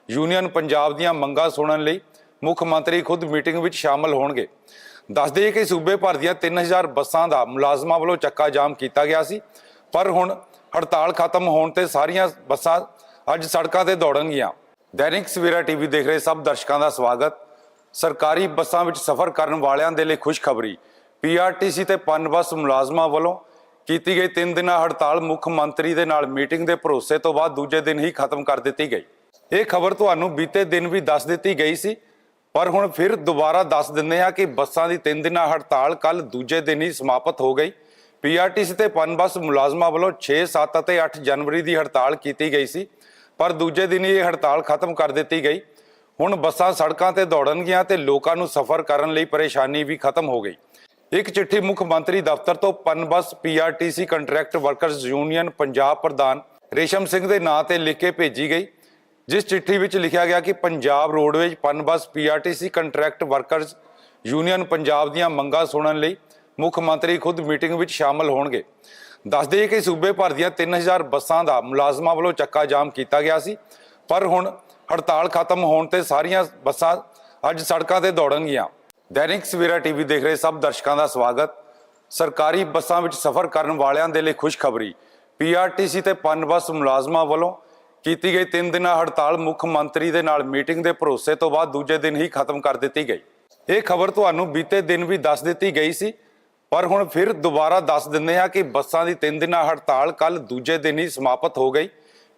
union Punjab ਦੀਆਂ ਮੰਗਾਂ ਸੁਣਨ ਲਈ ਮੁੱਖ ਮੰਤਰੀ ਖੁਦ ਮੀਟਿੰਗ ਵਿੱਚ ਸ਼ਾਮਲ ਹੋਣਗੇ। ਦੱਸ ਦਈਏ ਕਿ ਸੂਬੇ ਭਰ ਦੀਆਂ 3000 ਬੱਸਾਂ ਦਾ ਮੁਲਾਜ਼ਮਾਂ ਵੱਲੋਂ ਚੱਕਾ ਜਾਮ ਕੀਤਾ ਗਿਆ ਸੀ। ਪਰ ਹੁਣ ਹੜਤਾਲ ਖਤਮ ਹੋਣ ਤੇ ਸਾਰੀਆਂ ਬੱਸਾਂ ਅੱਜ ਸੜਕਾਂ ਤੇ ਦੌੜਨਗੀਆਂ। ਦੈਨਿਕ ਸਵੇਰਾ ਟੀਵੀ ਦੇਖ ਰਹੇ ਸਭ ਦਰਸ਼ਕਾਂ ਦਾ ਸਵਾਗਤ। ਸਰਕਾਰੀ ਬੱਸਾਂ ਵਿੱਚ ਸਫ਼ਰ ਕਰਨ ਵਾਲਿਆਂ ਦੇ ਲਈ ਖੁਸ਼ਖਬਰੀ। ਪੀਆਰਟੀਸੀ ਤੇ ਪਨ ਬੱਸ ਮੁਲਾਜ਼ਮਾਂ ਵੱਲੋਂ ਕੀਤੀ ਗਈ 3 ਦਿਨਾਂ ਹੜਤਾਲ ਮੁੱਖ ਮੰਤਰੀ ਦੇ ਨਾਲ ਮੀਟਿੰਗ ਦੇ ਭਰੋਸੇ ਤੋਂ ਬਾਅਦ ਦੂਜੇ ਦਿਨ ਹੀ ਖਤਮ ਕਰ ਦਿੱਤੀ ਗਈ। ਇਹ ਖਬਰ ਤੁਹਾਨੂੰ ਬੀਤੇ ਦਿਨ ਵੀ ਦੱਸ ਦਿੱਤੀ ਗਈ ਸੀ। ਪਰ ਹੁਣ ਫਿਰ ਦੁਬਾਰਾ ਦੱਸ ਦਿੰਦੇ ਹਾਂ ਕਿ ਬੱਸਾਂ ਦੀ 3 ਦਿਨਾਂ ਹੜਤਾਲ ਕੱਲ ਦੂਜੇ ਦਿਨ ਹੀ ਸਮਾਪਤ ਹੋ ਗਈ। ਪੀਆਰਟੀਸੀ ਤੇ ਪਨਬਸ ਮੁਲਾਜ਼ਮਾਂ ਵੱਲੋਂ 6, 7 ਅਤੇ 8 ਜਨਵਰੀ ਦੀ ਹੜਤਾਲ ਕੀਤੀ ਗਈ ਸੀ ਪਰ ਦੂਜੇ ਦਿਨ ਹੀ ਇਹ ਹੜਤਾਲ ਖਤਮ ਕਰ ਦਿੱਤੀ ਗਈ। ਹੁਣ ਬੱਸਾਂ ਸੜਕਾਂ ਤੇ ਦੌੜਨਗੀਆਂ ਤੇ ਲੋਕਾਂ ਨੂੰ ਸਫ਼ਰ ਕਰਨ ਲਈ ਪਰੇਸ਼ਾਨੀ ਵੀ ਖਤਮ ਹੋ ਗਈ। ਇੱਕ ਚਿੱਠੀ ਮੁੱਖ ਮੰਤਰੀ ਦਫ਼ਤਰ ਤੋਂ Punbus PRTC contract workers union Punjab ਪ੍ਰਧਾਨ ਰੇਸ਼ਮ ਸਿੰਘ ਦੇ ਨਾਂ ਤੇ ਲਿਖ ਕੇ ਭੇਜੀ ਗਈ। ਜਿਸ ਚਿੱਠੀ ਵਿੱਚ ਲਿਖਿਆ ਗਿਆ ਕਿ Punjab roadways Punbus PRTC contract workers union Punjab ਦੀਆਂ ਮੰਗਾਂ ਸੁਣਨ ਲਈ ਮੁੱਖ ਮੰਤਰੀ ਖੁਦ ਮੀਟਿੰਗ ਵਿੱਚ ਸ਼ਾਮਲ ਹੋਣਗੇ। ਦੱਸ ਦਈਏ ਕਿ ਸੂਬੇ ਭਰ ਦੀਆਂ 3000 ਬੱਸਾਂ ਦਾ ਮੁਲਾਜ਼ਮਾਂ ਵੱਲੋਂ ਚੱਕਾ ਜਾਮ ਕੀਤਾ ਗਿਆ ਸੀ, ਪਰ ਹੁਣ ਹੜਤਾਲ ਖਤਮ ਹੋਣ ਤੇ ਸਾਰੀਆਂ ਬੱਸਾਂ ਅੱਜ ਸੜਕਾਂ ਤੇ ਦੌੜਨਗੀਆਂ। ਦੈਨਿਕ ਸਵੇਰਾ ਟੀਵੀ ਦੇਖ ਰਹੇ ਸਭ ਦਰਸ਼ਕਾਂ ਦਾ ਸਵਾਗਤ। ਸਰਕਾਰੀ ਬੱਸਾਂ ਵਿੱਚ ਸਫ਼ਰ ਕਰਨ ਵਾਲਿਆਂ ਦੇ ਲਈ ਖੁਸ਼ਖਬਰੀ। ਪੀਆਰਟੀਸੀ ਤੇ ਪਨਬਸ ਮੁਲਾਜ਼ਮਾਂ ਵੱਲੋਂ ਕੀਤੀ ਗਈ 3 ਦਿਨਾਂ ਹੜਤਾਲ ਮੁੱਖ ਮੰਤਰੀ ਦੇ ਨਾਲ ਮੀਟਿੰਗ ਦੇ ਭਰੋਸੇ ਤੋਂ ਬਾਅਦ ਦੂਜੇ ਦਿਨ ਹੀ ਖਤਮ ਕਰ ਦਿੱਤੀ ਗਈ। ਇਹ ਖਬਰ ਤੁਹਾਨੂੰ ਬੀਤੇ ਦਿਨ ਵੀ ਦੱਸ ਦਿੱਤੀ ਗਈ ਸੀ ਪਰ ਹੁਣ ਫਿਰ ਦੁਬਾਰਾ ਦੱਸ ਦਿੰਦੇ ਹਾਂ ਕਿ ਬੱਸਾਂ ਦੀ 3 ਦਿਨਾਂ ਹੜਤਾਲ ਕੱਲ ਦੂਜੇ ਦਿਨ ਹੀ ਸਮਾਪਤ ਹੋ ਗਈ।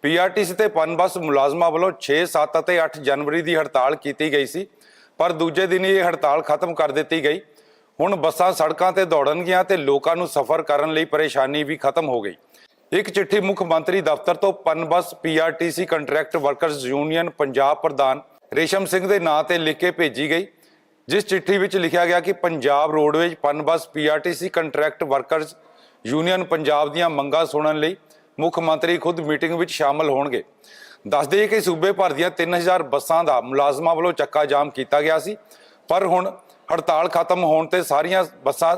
ਪੀਆਰਟੀਸੀ ਤੇ ਪਨਬਸ ਮੁਲਾਜ਼ਮਾਂ ਵੱਲੋਂ 6, 7 ਅਤੇ 8 ਜਨਵਰੀ ਦੀ ਹੜਤਾਲ ਕੀਤੀ ਗਈ ਸੀ ਪਰ ਦੂਜੇ ਦਿਨ ਹੀ ਇਹ ਹੜਤਾਲ ਖਤਮ ਕਰ ਦਿੱਤੀ ਗਈ। ਹੁਣ ਬੱਸਾਂ ਸੜਕਾਂ ਤੇ ਦੌੜਨਗੀਆਂ ਤੇ ਲੋਕਾਂ ਨੂੰ ਸਫ਼ਰ ਕਰਨ ਲਈ ਪਰੇਸ਼ਾਨੀ ਵੀ ਖਤਮ ਹੋ ਗਈ। ਇੱਕ ਚਿੱਠੀ ਮੁੱਖ ਮੰਤਰੀ ਦਫ਼ਤਰ ਤੋਂ Punbus PRTC contract workers union Punjab ਪ੍ਰਧਾਨ ਰੇਸ਼ਮ ਸਿੰਘ ਦੇ ਨਾਂ ਤੇ ਲਿਖ ਕੇ ਭੇਜੀ ਗਈ, ਜਿਸ ਚਿੱਠੀ ਵਿੱਚ ਲਿਖਿਆ ਗਿਆ ਕਿ Punjab roadways Punbus PRTC contract workers union Punjab ਦੀਆਂ ਮੰਗਾਂ ਸੁਣਨ ਲਈ ਮੁੱਖ ਮੰਤਰੀ ਖੁਦ ਮੀਟਿੰਗ ਵਿੱਚ ਸ਼ਾਮਲ ਹੋਣਗੇ। ਦੱਸ ਦਈਏ ਕਿ ਸੂਬੇ ਭਰ ਦੀਆਂ 3000 ਬੱਸਾਂ ਦਾ ਮੁਲਾਜ਼ਮਾਂ ਵੱਲੋਂ ਚੱਕਾ ਜਾਮ ਕੀਤਾ ਗਿਆ ਸੀ, ਪਰ ਹੁਣ ਹੜਤਾਲ ਖਤਮ ਹੋਣ ਤੇ ਸਾਰੀਆਂ ਬੱਸਾਂ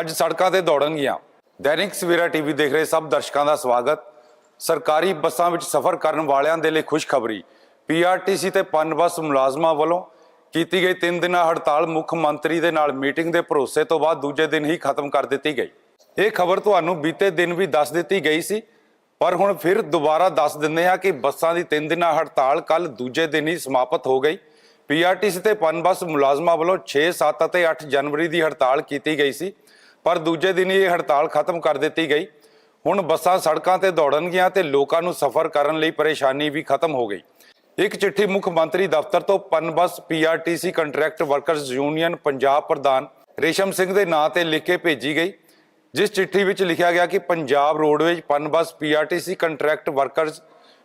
ਅੱਜ ਸੜਕਾਂ ਤੇ ਦੌੜਨਗੀਆਂ। ਦੈਨਿਕ ਸਵੇਰਾ ਟੀਵੀ ਦੇਖ ਰਹੇ ਸਭ ਦਰਸ਼ਕਾਂ ਦਾ ਸਵਾਗਤ। ਸਰਕਾਰੀ ਬੱਸਾਂ ਵਿੱਚ ਸਫ਼ਰ ਕਰਨ ਵਾਲਿਆਂ ਦੇ ਲਈ ਖੁਸ਼ਖਬਰੀ। ਪੀਆਰਟੀਸੀ ਤੇ ਪਨਬਸ ਮੁਲਾਜ਼ਮਾਂ ਵੱਲੋਂ ਕੀਤੀ ਗਈ 3 ਦਿਨਾਂ ਹੜਤਾਲ ਮੁੱਖ ਮੰਤਰੀ ਦੇ ਨਾਲ ਮੀਟਿੰਗ ਦੇ ਭਰੋਸੇ ਤੋਂ ਬਾਅਦ ਦੂਜੇ ਦਿਨ ਹੀ ਖਤਮ ਕਰ ਦਿੱਤੀ ਗਈ। ਇਹ ਖਬਰ ਤੁਹਾਨੂੰ ਬੀਤੇ ਦਿਨ ਵੀ ਦੱਸ ਦਿੱਤੀ ਗਈ ਸੀ ਪਰ ਹੁਣ ਫਿਰ ਦੁਬਾਰਾ ਦੱਸ ਦਿੰਦੇ ਹਾਂ ਕਿ ਬੱਸਾਂ ਦੀ 3 ਦਿਨਾਂ ਹੜਤਾਲ ਕੱਲ ਦੂਜੇ ਦਿਨ ਹੀ ਸਮਾਪਤ ਹੋ ਗਈ। ਪੀਆਰਟੀਸੀ ਤੇ ਪਨਬਸ ਮੁਲਾਜ਼ਮਾਂ ਵੱਲੋਂ 6, 7 ਅਤੇ 8 ਜਨਵਰੀ ਦੀ ਹੜਤਾਲ ਕੀਤੀ ਗਈ ਸੀ। ਪਰ ਦੂਜੇ ਦਿਨ ਇਹ ਹੜਤਾਲ ਖਤਮ ਕਰ ਦਿੱਤੀ ਗਈ। ਹੁਣ ਬੱਸਾਂ ਸੜਕਾਂ ਤੇ ਦੌੜਨਗੀਆਂ ਤੇ ਲੋਕਾਂ ਨੂੰ ਸਫ਼ਰ ਕਰਨ ਲਈ ਪਰੇਸ਼ਾਨੀ ਵੀ ਖਤਮ ਹੋ ਗਈ। ਇੱਕ ਚਿੱਠੀ ਮੁੱਖ ਮੰਤਰੀ ਦਫ਼ਤਰ ਤੋਂ Punbus PRTC contract workers union Punjab ਪ੍ਰਧਾਨ ਰੇਸ਼ਮ ਸਿੰਘ ਦੇ ਨਾਂ ਤੇ ਲਿਖ ਕੇ ਭੇਜੀ ਗਈ। ਜਿਸ ਚਿੱਠੀ ਵਿੱਚ ਲਿਖਿਆ ਗਿਆ ਕਿ Punjab roadways Punbus PRTC contract workers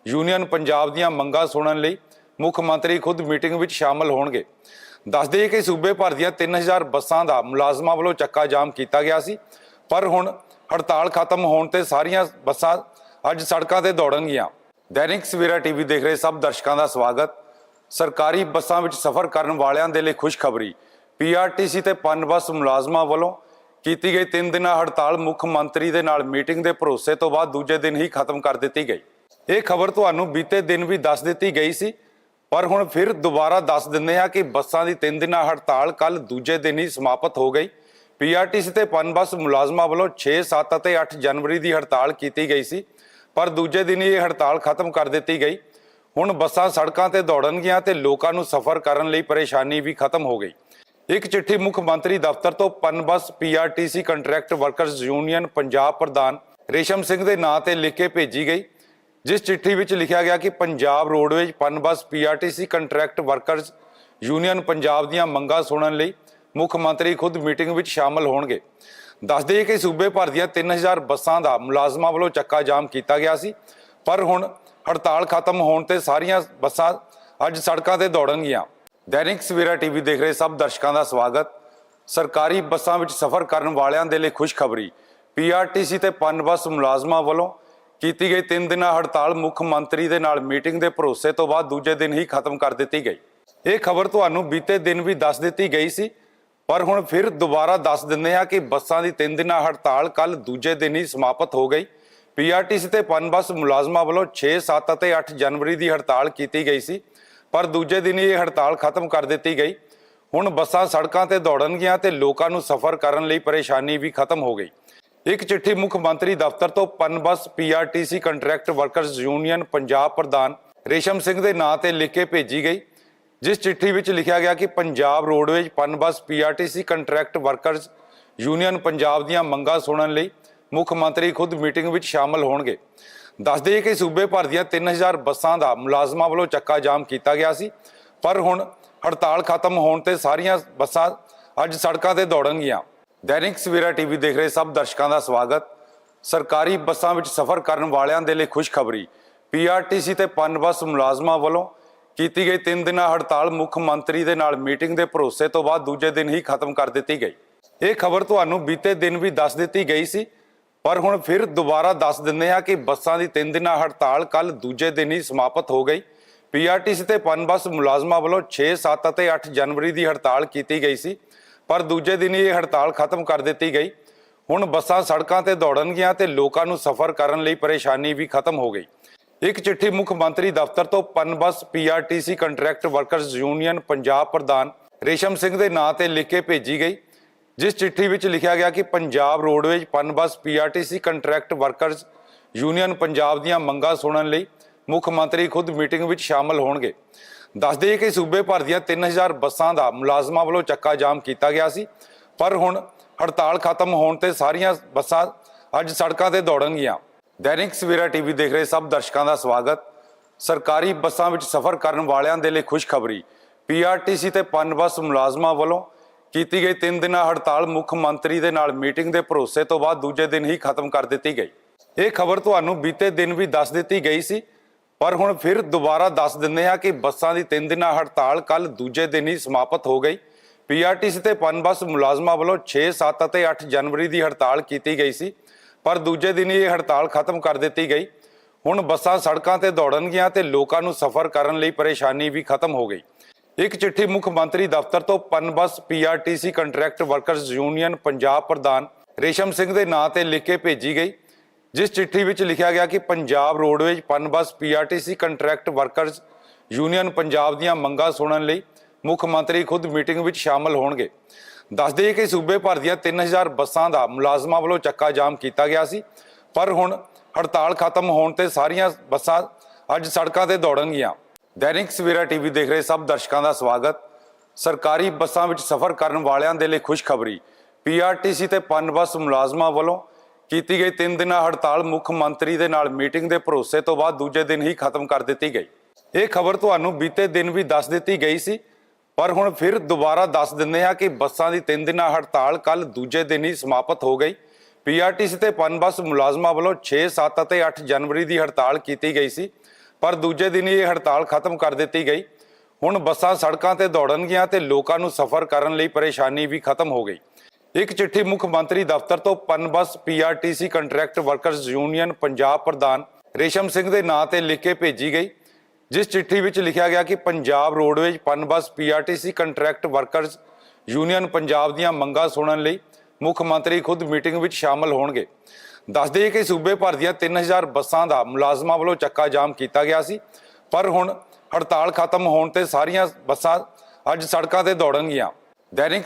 union Punjab ਦੀਆਂ ਮੰਗਾਂ ਸੁਣਨ ਲਈ ਮੁੱਖ ਮੰਤਰੀ ਖੁਦ ਮੀਟਿੰਗ ਵਿੱਚ ਸ਼ਾਮਲ ਹੋਣਗੇ। ਦੱਸ ਦਈਏ ਕਿ ਸੂਬੇ ਭਰ ਦੀਆਂ 3000 ਬੱਸਾਂ ਦਾ ਮੁਲਾਜ਼ਮਾਂ ਵੱਲੋਂ ਚੱਕਾ ਜਾਮ ਕੀਤਾ ਗਿਆ ਸੀ। ਪਰ ਹੁਣ ਹੜਤਾਲ ਖਤਮ ਹੋਣ ਤੇ ਸਾਰੀਆਂ ਬੱਸਾਂ ਅੱਜ ਸੜਕਾਂ ਤੇ ਦੌੜਨਗੀਆਂ। ਦੈਨਿਕ ਸਵੇਰਾ ਟੀਵੀ ਦੇਖ ਰਹੇ ਸਭ ਦਰਸ਼ਕਾਂ ਦਾ ਸਵਾਗਤ। ਸਰਕਾਰੀ ਬੱਸਾਂ ਵਿੱਚ ਸਫ਼ਰ ਕਰਨ ਵਾਲਿਆਂ ਦੇ ਲਈ ਖੁਸ਼ਖਬਰੀ। ਪੀਆਰਟੀਸੀ ਤੇ ਪਨਬਸ ਮੁਲਾਜ਼ਮਾਂ ਵੱਲੋਂ ਕੀਤੀ ਗਈ 3 ਦਿਨਾਂ ਹੜਤਾਲ ਮੁੱਖ ਮੰਤਰੀ ਦੇ ਨਾਲ ਮੀਟਿੰਗ ਦੇ ਭਰੋਸੇ ਤੋਂ ਬਾਅਦ ਦੂਜੇ ਦਿਨ ਹੀ ਖਤਮ ਕਰ ਦਿੱਤੀ ਗਈ। ਇਹ ਖਬਰ ਤੁਹਾਨੂੰ ਬੀਤੇ ਦਿਨ ਵੀ ਦੱਸ ਦਿੱਤੀ ਗਈ ਸੀ। ਪਰ ਹੁਣ ਫਿਰ ਦੁਬਾਰਾ ਦੱਸ ਦਿੰਦੇ ਹਾਂ ਕਿ ਬੱਸਾਂ ਦੀ ਤਿੰਨ ਦਿਨਾਂ ਹੜਤਾਲ ਕੱਲ ਦੂਜੇ ਦਿਨ ਹੀ ਸਮਾਪਤ ਹੋ ਗਈ। ਪੀਆਰਟੀਸੀ ਤੇ ਪਨਬਸ ਮੁਲਾਜ਼ਮਾਂ ਵੱਲੋਂ 6, 7 ਅਤੇ 8 ਜਨਵਰੀ ਦੀ ਹੜਤਾਲ ਕੀਤੀ ਗਈ ਸੀ ਪਰ ਦੂਜੇ ਦਿਨ ਹੀ ਇਹ ਹੜਤਾਲ ਖਤਮ ਕਰ ਦਿੱਤੀ ਗਈ। ਹੁਣ ਬੱਸਾਂ ਸੜਕਾਂ ਤੇ ਦੌੜਨਗੀਆਂ ਤੇ ਲੋਕਾਂ ਨੂੰ ਸਫ਼ਰ ਕਰਨ ਲਈ ਪਰੇਸ਼ਾਨੀ ਵੀ ਖਤਮ ਹੋ ਗਈ। ਇੱਕ ਚਿੱਠੀ ਮੁੱਖ ਮੰਤਰੀ ਦਫ਼ਤਰ ਤੋਂ Punbus PRTC contract workers union Punjab ਪ੍ਰਧਾਨ ਰੇਸ਼ਮ ਸਿੰਘ ਦੇ ਨਾਂ ਤੇ ਲਿਖ ਕੇ ਭੇਜੀ ਗਈ। ਜਿਸ ਚਿੱਠੀ ਵਿੱਚ ਲਿਖਿਆ ਗਿਆ ਕਿ Punjab roadways Punbus PRTC contract workers union Punjab ਦੀਆਂ ਮੰਗਾਂ ਸੁਣਨ ਲਈ ਮੁੱਖ ਮੰਤਰੀ ਖੁਦ ਮੀਟਿੰਗ ਵਿੱਚ ਸ਼ਾਮਲ ਹੋਣਗੇ ਦੱਸ ਦਈਏ ਕਿ ਸੂਬੇ ਭਰ ਦੀਆਂ 3000 ਬੱਸਾਂ ਦਾ ਮੁਲਾਜ਼ਮਾਂ ਵੱਲੋਂ ਚੱਕਾ ਜਾਮ ਕੀਤਾ ਗਿਆ ਸੀ contract workers union Punjab union Punjab ਦੀਆਂ ਮੰਗਾਂ ਸੁਣਨ ਲਈ ਮੁੱਖ ਮੰਤਰੀ ਖੁਦ ਮੀਟਿੰਗ ਵਿੱਚ ਸ਼ਾਮਲ ਹੋਣਗੇ। ਦੱਸ ਦਈਏ ਕਿ ਸੂਬੇ ਭਰ ਦੀਆਂ 3000 ਬੱਸਾਂ ਦਾ ਮੁਲਾਜ਼ਮਾਂ ਵੱਲੋਂ ਚੱਕਾ ਜਾਮ ਕੀਤਾ ਗਿਆ ਸੀ, ਪਰ ਹੁਣ ਹੜਤਾਲ ਖਤਮ ਹੋਣ ਤੇ ਸਾਰੀਆਂ ਬੱਸਾਂ ਅੱਜ ਸੜਕਾਂ ਤੇ ਦੌੜਨਗੀਆਂ। ਦੈਨਿਕ ਸਵੇਰਾ ਟੀਵੀ ਦੇਖ ਰਹੇ ਸਭ ਦਰਸ਼ਕਾਂ ਦਾ ਸਵਾਗਤ। ਸਰਕਾਰੀ ਬੱਸਾਂ ਵਿੱਚ ਸਫ਼ਰ ਕਰਨ ਵਾਲਿਆਂ ਦੇ ਲਈ ਖੁਸ਼ਖਬਰੀ। ਪੀਆਰਟੀਸੀ ਤੇ ਪਨਬਸ ਮੁਲਾਜ਼ਮਾਂ ਵੱਲੋਂ ਕੀਤੀ ਗਈ 3 ਦਿਨਾਂ ਹੜਤਾਲ ਮੁੱਖ ਮੰਤਰੀ ਦੇ ਨਾਲ ਮੀਟਿੰਗ ਦੇ ਭਰੋਸੇ ਤੋਂ ਬਾਅਦ ਦੂਜੇ ਦਿਨ ਹੀ ਖਤਮ ਕਰ ਦਿੱਤੀ ਗਈ। ਇਹ ਖਬਰ ਤੁਹਾਨੂੰ ਬੀਤੇ ਦਿਨ ਵੀ ਦੱਸ ਦਿੱਤੀ ਗਈ ਸੀ ਪਰ ਹੁਣ ਫਿਰ ਦੁਬਾਰਾ ਦੱਸ ਦਿੰਦੇ ਹਾਂ ਕਿ ਬੱਸਾਂ ਦੀ 3 ਦਿਨਾਂ ਹੜਤਾਲ ਕੱਲ ਦੂਜੇ ਦਿਨ ਹੀ ਸਮਾਪਤ ਹੋ ਗਈ। ਪੀਆਰਟੀਸੀ ਤੇ ਪਨਬਸ ਮੁਲਾਜ਼ਮਾਂ ਵੱਲੋਂ 6, 7 ਅਤੇ 8 ਜਨਵਰੀ ਦੀ ਹੜਤਾਲ ਕੀਤੀ ਗਈ ਸੀ ਪਰ ਦੂਜੇ ਦਿਨ ਹੀ ਇਹ ਹੜਤਾਲ ਖਤਮ ਕਰ ਦਿੱਤੀ ਗਈ। ਹੁਣ ਬੱਸਾਂ ਸੜਕਾਂ ਤੇ ਦੌੜਨਗੀਆਂ ਤੇ ਲੋਕਾਂ ਨੂੰ ਸਫ਼ਰ ਕਰਨ ਲਈ ਪਰੇਸ਼ਾਨੀ ਵੀ ਖਤਮ ਹੋ ਗਈ। ਇੱਕ ਚਿੱਠੀ ਮੁੱਖ ਮੰਤਰੀ ਦਫ਼ਤਰ ਤੋਂ Punbus PRTC contract workers union Punjab ਪ੍ਰਧਾਨ ਰੇਸ਼ਮ ਸਿੰਘ ਦੇ ਨਾਂ ਤੇ ਲਿਖ ਕੇ ਭੇਜੀ ਗਈ, ਜਿਸ ਚਿੱਠੀ ਵਿੱਚ ਲਿਖਿਆ ਗਿਆ ਕਿ Punjab roadways Punbus PRTC contract workers union Punjab ਦੀਆਂ ਮੰਗਾਂ ਸੁਣਨ ਲਈ ਮੁੱਖ ਮੰਤਰੀ ਖੁਦ ਮੀਟਿੰਗ ਵਿੱਚ ਸ਼ਾਮਲ ਹੋਣਗੇ। ਦੱਸ ਦਈਏ ਕਿ ਸੂਬੇ ਭਰ ਦੀਆਂ 3000 ਬੱਸਾਂ ਦਾ ਮੁਲਾਜ਼ਮਾਂ ਵੱਲੋਂ ਚੱਕਾ ਜਾਮ ਕੀਤਾ ਗਿਆ ਸੀ, ਪਰ ਹੁਣ ਹੜਤਾਲ ਖਤਮ ਹੋਣ ਤੇ ਸਾਰੀਆਂ ਬੱਸਾਂ ਅੱਜ ਸੜਕਾਂ ਤੇ ਦੌੜਨਗੀਆਂ। ਦੈਨਿਕ ਸਵੇਰਾ ਟੀਵੀ ਦੇਖ ਰਹੇ ਸਭ ਦਰਸ਼ਕਾਂ ਦਾ ਸਵਾਗਤ। ਸਰਕਾਰੀ ਬੱਸਾਂ ਵਿੱਚ ਸਫ਼ਰ ਕਰਨ ਵਾਲਿਆਂ ਦੇ ਲਈ ਖੁਸ਼ਖਬਰੀ। ਪੀਆਰਟੀਸੀ ਤੇ ਪਨਬੱਸ ਮੁਲਾਜ਼ਮਾਂ ਵੱਲੋਂ ਕੀਤੀ ਗਈ 3 ਦਿਨਾਂ ਹੜਤਾਲ ਮੁੱਖ ਮੰਤਰੀ ਦੇ ਨਾਲ ਮੀਟਿੰਗ ਦੇ ਭਰੋਸੇ ਤੋਂ ਬਾਅਦ ਦੂਜੇ ਦਿਨ ਹੀ ਖਤਮ ਕਰ ਦਿੱਤੀ ਗਈ। ਇਹ ਖਬਰ ਤੁਹਾਨੂੰ ਬੀਤੇ ਦਿਨ ਵੀ ਦੱਸ ਦਿੱਤੀ ਗਈ ਸੀ ਪਰ ਹੁਣ ਫਿਰ ਦੁਬਾਰਾ ਦੱਸ ਦਿੰਦੇ ਹਾਂ ਕਿ ਬੱਸਾਂ ਦੀ 3 ਦਿਨਾਂ ਹੜਤਾਲ ਕੱਲ ਦੂਜੇ ਦਿਨ ਹੀ ਸਮਾਪਤ ਹੋ ਗਈ। ਪੀਆਰਟੀਸੀ ਤੇ ਪਨਬੱਸ ਮੁਲਾਜ਼ਮਾਂ ਵੱਲੋਂ 6, 7 ਅਤੇ 8 ਜਨਵਰੀ ਦੀ ਹੜਤਾਲ ਕੀਤੀ ਗਈ ਸੀ। ਪਰ ਦੂਜੇ ਦਿਨ ਇਹ ਹੜਤਾਲ ਖਤਮ ਕਰ ਦਿੱਤੀ ਗਈ। ਹੁਣ ਬੱਸਾਂ ਸੜਕਾਂ ਤੇ ਦੌੜਨਗੀਆਂ ਤੇ ਲੋਕਾਂ ਨੂੰ ਸਫ਼ਰ ਕਰਨ ਲਈ ਪਰੇਸ਼ਾਨੀ ਵੀ ਖਤਮ ਹੋ ਗਈ। ਇੱਕ ਚਿੱਠੀ ਮੁੱਖ ਮੰਤਰੀ ਦਫ਼ਤਰ ਤੋਂ Punbus PRTC contract workers union Punjab ਪ੍ਰਧਾਨ ਰੇਸ਼ਮ ਸਿੰਘ ਦੇ ਨਾਂ ਤੇ ਲਿਖ ਕੇ ਭੇਜੀ ਗਈ। ਜਿਸ ਚਿੱਠੀ ਵਿੱਚ ਲਿਖਿਆ ਗਿਆ ਕਿ Punjab roadways Punbus PRTC contract workers union Punjab ਦੀਆਂ ਮੰਗਾਂ ਸੁਣਨ ਲਈ ਮੁੱਖ ਮੰਤਰੀ ਖੁਦ ਮੀਟਿੰਗ ਵਿੱਚ ਸ਼ਾਮਲ ਹੋਣਗੇ। ਦੱਸ ਦਈਏ ਕਿ ਸੂਬੇ ਭਰ ਦੀਆਂ 3000 ਬੱਸਾਂ ਦਾ ਮੁਲਾਜ਼ਮਾਂ ਵੱਲੋਂ ਚੱਕਾ ਜਾਮ ਕੀਤਾ ਗਿਆ ਸੀ। ਪਰ ਹੁਣ ਹੜਤਾਲ ਖਤਮ ਹੋਣ ਤੇ ਸਾਰੀਆਂ ਬੱਸਾਂ ਅੱਜ ਸੜਕਾਂ ਤੇ ਦੌੜਨਗੀਆਂ। ਦੈਨਿਕ ਸਵੇਰਾ ਟੀਵੀ ਦੇਖ ਰਹੇ ਸਭ ਦਰਸ਼ਕਾਂ ਦਾ ਸਵਾਗਤ। ਸਰਕਾਰੀ ਬੱਸਾਂ ਵਿੱਚ ਸਫ਼ਰ ਕਰਨ ਵਾਲਿਆਂ ਦੇ ਲਈ ਖੁਸ਼ਖਬਰੀ। ਪੀਆਰਟੀਸੀ ਤੇ ਪਨਬੱਸ ਮੁਲਾਜ਼ਮਾਂ ਵੱਲੋਂ ਕੀਤੀ ਗਈ 3 ਦਿਨਾਂ ਹੜਤਾਲ ਮੁੱਖ ਮੰਤਰੀ ਦੇ ਨਾਲ ਮੀਟਿੰਗ ਦੇ ਭਰੋਸੇ ਤੋਂ ਬਾਅਦ ਦੂਜੇ ਦਿਨ ਹੀ ਖਤਮ ਕਰ ਦਿੱਤੀ ਗਈ। ਇਹ ਖਬਰ ਤੁਹਾਨੂੰ ਬੀਤੇ ਦਿਨ ਵੀ ਦੱਸ ਦਿੱਤੀ ਗਈ ਸੀ। ਪਰ ਹੁਣ ਫਿਰ ਦੁਬਾਰਾ ਦੱਸ ਦਿੰਦੇ ਹਾਂ ਕਿ ਬੱਸਾਂ ਦੀ 3 ਦਿਨਾਂ ਹੜਤਾਲ ਕੱਲ ਦੂਜੇ ਦਿਨ ਹੀ ਸਮਾਪਤ ਹੋ ਗਈ। ਪੀਆਰਟੀਸੀ ਤੇ ਪਨਬੱਸ ਮੁਲਾਜ਼ਮਾਂ ਵੱਲੋਂ 6, 7 ਅਤੇ 8 ਜਨਵਰੀ ਦੀ ਹੜਤਾਲ ਕੀਤੀ ਗਈ ਸੀ ਪਰ ਦੂਜੇ ਦਿਨ ਹੀ ਇਹ ਹੜਤਾਲ ਖਤਮ ਕਰ ਦਿੱਤੀ ਗਈ। ਹੁਣ ਬੱਸਾਂ ਸੜਕਾਂ ਤੇ ਦੌੜਨਗੀਆਂ ਤੇ ਲੋਕਾਂ ਨੂੰ ਸਫ਼ਰ ਕਰਨ ਲਈ ਪਰੇਸ਼ਾਨੀ ਵੀ ਖਤਮ ਹੋ ਗਈ। ਇੱਕ ਚਿੱਠੀ ਮੁੱਖ ਮੰਤਰੀ ਦਫ਼ਤਰ ਤੋਂ Punbus PRTC contract workers union Punjab ਪ੍ਰਧਾਨ ਰੇਸ਼ਮ ਸਿੰਘ ਦੇ ਨਾਂ ਤੇ ਲਿਖ ਕੇ ਭੇਜੀ ਗਈ। ਜਿਸ ਚਿੱਠੀ ਵਿੱਚ ਲਿਖਿਆ ਗਿਆ ਕਿ Punjab roadways Punbus PRTC contract workers union Punjab ਦੀਆਂ ਮੰਗਾਂ ਸੁਣਨ ਲਈ ਮੁੱਖ ਮੰਤਰੀ ਖੁਦ ਮੀਟਿੰਗ ਵਿੱਚ ਸ਼ਾਮਲ ਹੋਣਗੇ। ਦੱਸ ਦਈਏ ਕਿ ਸੂਬੇ ਭਰ ਦੀਆਂ 3000 ਬੱਸਾਂ ਦਾ ਮੁਲਾਜ਼ਮਾਂ ਵੱਲੋਂ ਚੱਕਾ ਜਾਮ ਕੀਤਾ ਗਿਆ ਸੀ, ਪਰ ਹੁਣ ਹੜਤਾਲ ਖਤਮ ਹੋਣ ਤੇ ਸਾਰੀਆਂ ਬੱਸਾਂ ਅੱਜ ਸੜਕਾਂ ਤੇ ਦੌੜਨਗੀਆਂ। ਦੈਨਿਕ ਸਵੇਰਾ ਟੀਵੀ ਦੇਖ ਰਹੇ ਸਭ ਦਰਸ਼ਕਾਂ ਦਾ ਸਵਾਗਤ। ਸਰਕਾਰੀ ਬੱਸਾਂ ਵਿੱਚ ਸਫ਼ਰ ਕਰਨ ਵਾਲਿਆਂ ਦੇ ਲਈ ਖੁਸ਼ਖਬਰੀ। ਪੀਆਰਟੀਸੀ ਤੇ ਪਨਬੱਸ ਮੁਲਾਜ਼ਮਾਂ ਵੱਲੋਂ ਕੀਤੀ ਗਈ 3 ਦਿਨਾਂ ਹੜਤਾਲ ਮੁੱਖ ਮੰਤਰੀ ਦੇ ਨਾਲ ਮੀਟਿੰਗ ਦੇ ਭਰੋਸੇ ਤੋਂ ਬਾਅਦ ਦੂਜੇ ਦਿਨ ਹੀ ਖਤਮ ਕਰ ਦਿੱਤੀ ਗਈ। ਇਹ ਖਬਰ ਤੁਹਾਨੂੰ ਬੀਤੇ ਦਿਨ ਵੀ ਦੱਸ ਦਿੱਤੀ ਗਈ ਸੀ ਪਰ ਹੁਣ ਫਿਰ ਦੁਬਾਰਾ ਦੱਸ ਦਿੰਦੇ ਹਾਂ ਕਿ ਬੱਸਾਂ ਦੀ 3 ਦਿਨਾਂ ਹੜਤਾਲ ਕੱਲ ਦੂਜੇ ਦਿਨ ਹੀ ਸਮਾਪਤ ਹੋ ਗਈ। ਪੀਆਰਟੀਸੀ ਤੇ ਪਨਬੱਸ ਮੁਲਾਜ਼ਮਾਂ ਵੱਲੋਂ 6, 7 ਅਤੇ 8 ਜਨਵਰੀ ਦੀ ਹੜਤਾਲ ਕੀਤੀ ਗਈ ਸੀ ਪਰ ਦੂਜੇ ਦਿਨ ਹੀ ਇਹ ਹੜਤਾਲ ਖਤਮ ਕਰ ਦਿੱਤੀ ਗਈ। ਹੁਣ ਬੱਸਾਂ ਸੜਕਾਂ ਤੇ ਦੌੜਨਗੀਆਂ ਤੇ ਲੋਕਾਂ ਨੂੰ ਸਫ਼ਰ ਕਰਨ ਲਈ ਪਰੇਸ਼ਾਨੀ ਵੀ ਖਤਮ ਹੋ ਗਈ। ਇੱਕ ਚਿੱਠੀ ਮੁੱਖ ਮੰਤਰੀ ਦਫ਼ਤਰ ਤੋਂ Punbus PRTC contract workers union Punjab ਪ੍ਰਧਾਨ ਰੇਸ਼ਮ ਸਿੰਘ ਦੇ ਨਾਂ ਤੇ ਲਿਖ ਕੇ ਭੇਜੀ ਗਈ, ਜਿਸ ਚਿੱਠੀ ਵਿੱਚ ਲਿਖਿਆ ਗਿਆ ਕਿ Punjab roadways Punbus PRTC contract workers union Punjab ਦੀਆਂ ਮੰਗਾਂ ਸੁਣਨ ਲਈ ਮੁੱਖ ਮੰਤਰੀ ਖੁਦ ਮੀਟਿੰਗ ਵਿੱਚ ਸ਼ਾਮਲ ਹੋਣਗੇ। ਦੱਸ ਦਈਏ ਕਿ ਸੂਬੇ ਭਰ ਦੀਆਂ 3000 ਬੱਸਾਂ ਦਾ ਮੁਲਾਜ਼ਮਾਂ ਵੱਲੋਂ ਚੱਕਾ ਜਾਮ ਕੀਤਾ ਗਿਆ ਸੀ, ਪਰ ਹੁਣ ਹੜਤਾਲ ਖਤਮ ਹੋਣ ਤੇ ਸਾਰੀਆਂ ਬੱਸਾਂ ਅੱਜ ਸੜਕਾਂ ਤੇ ਦੌੜਨਗੀਆਂ। ਦੈਨਿਕ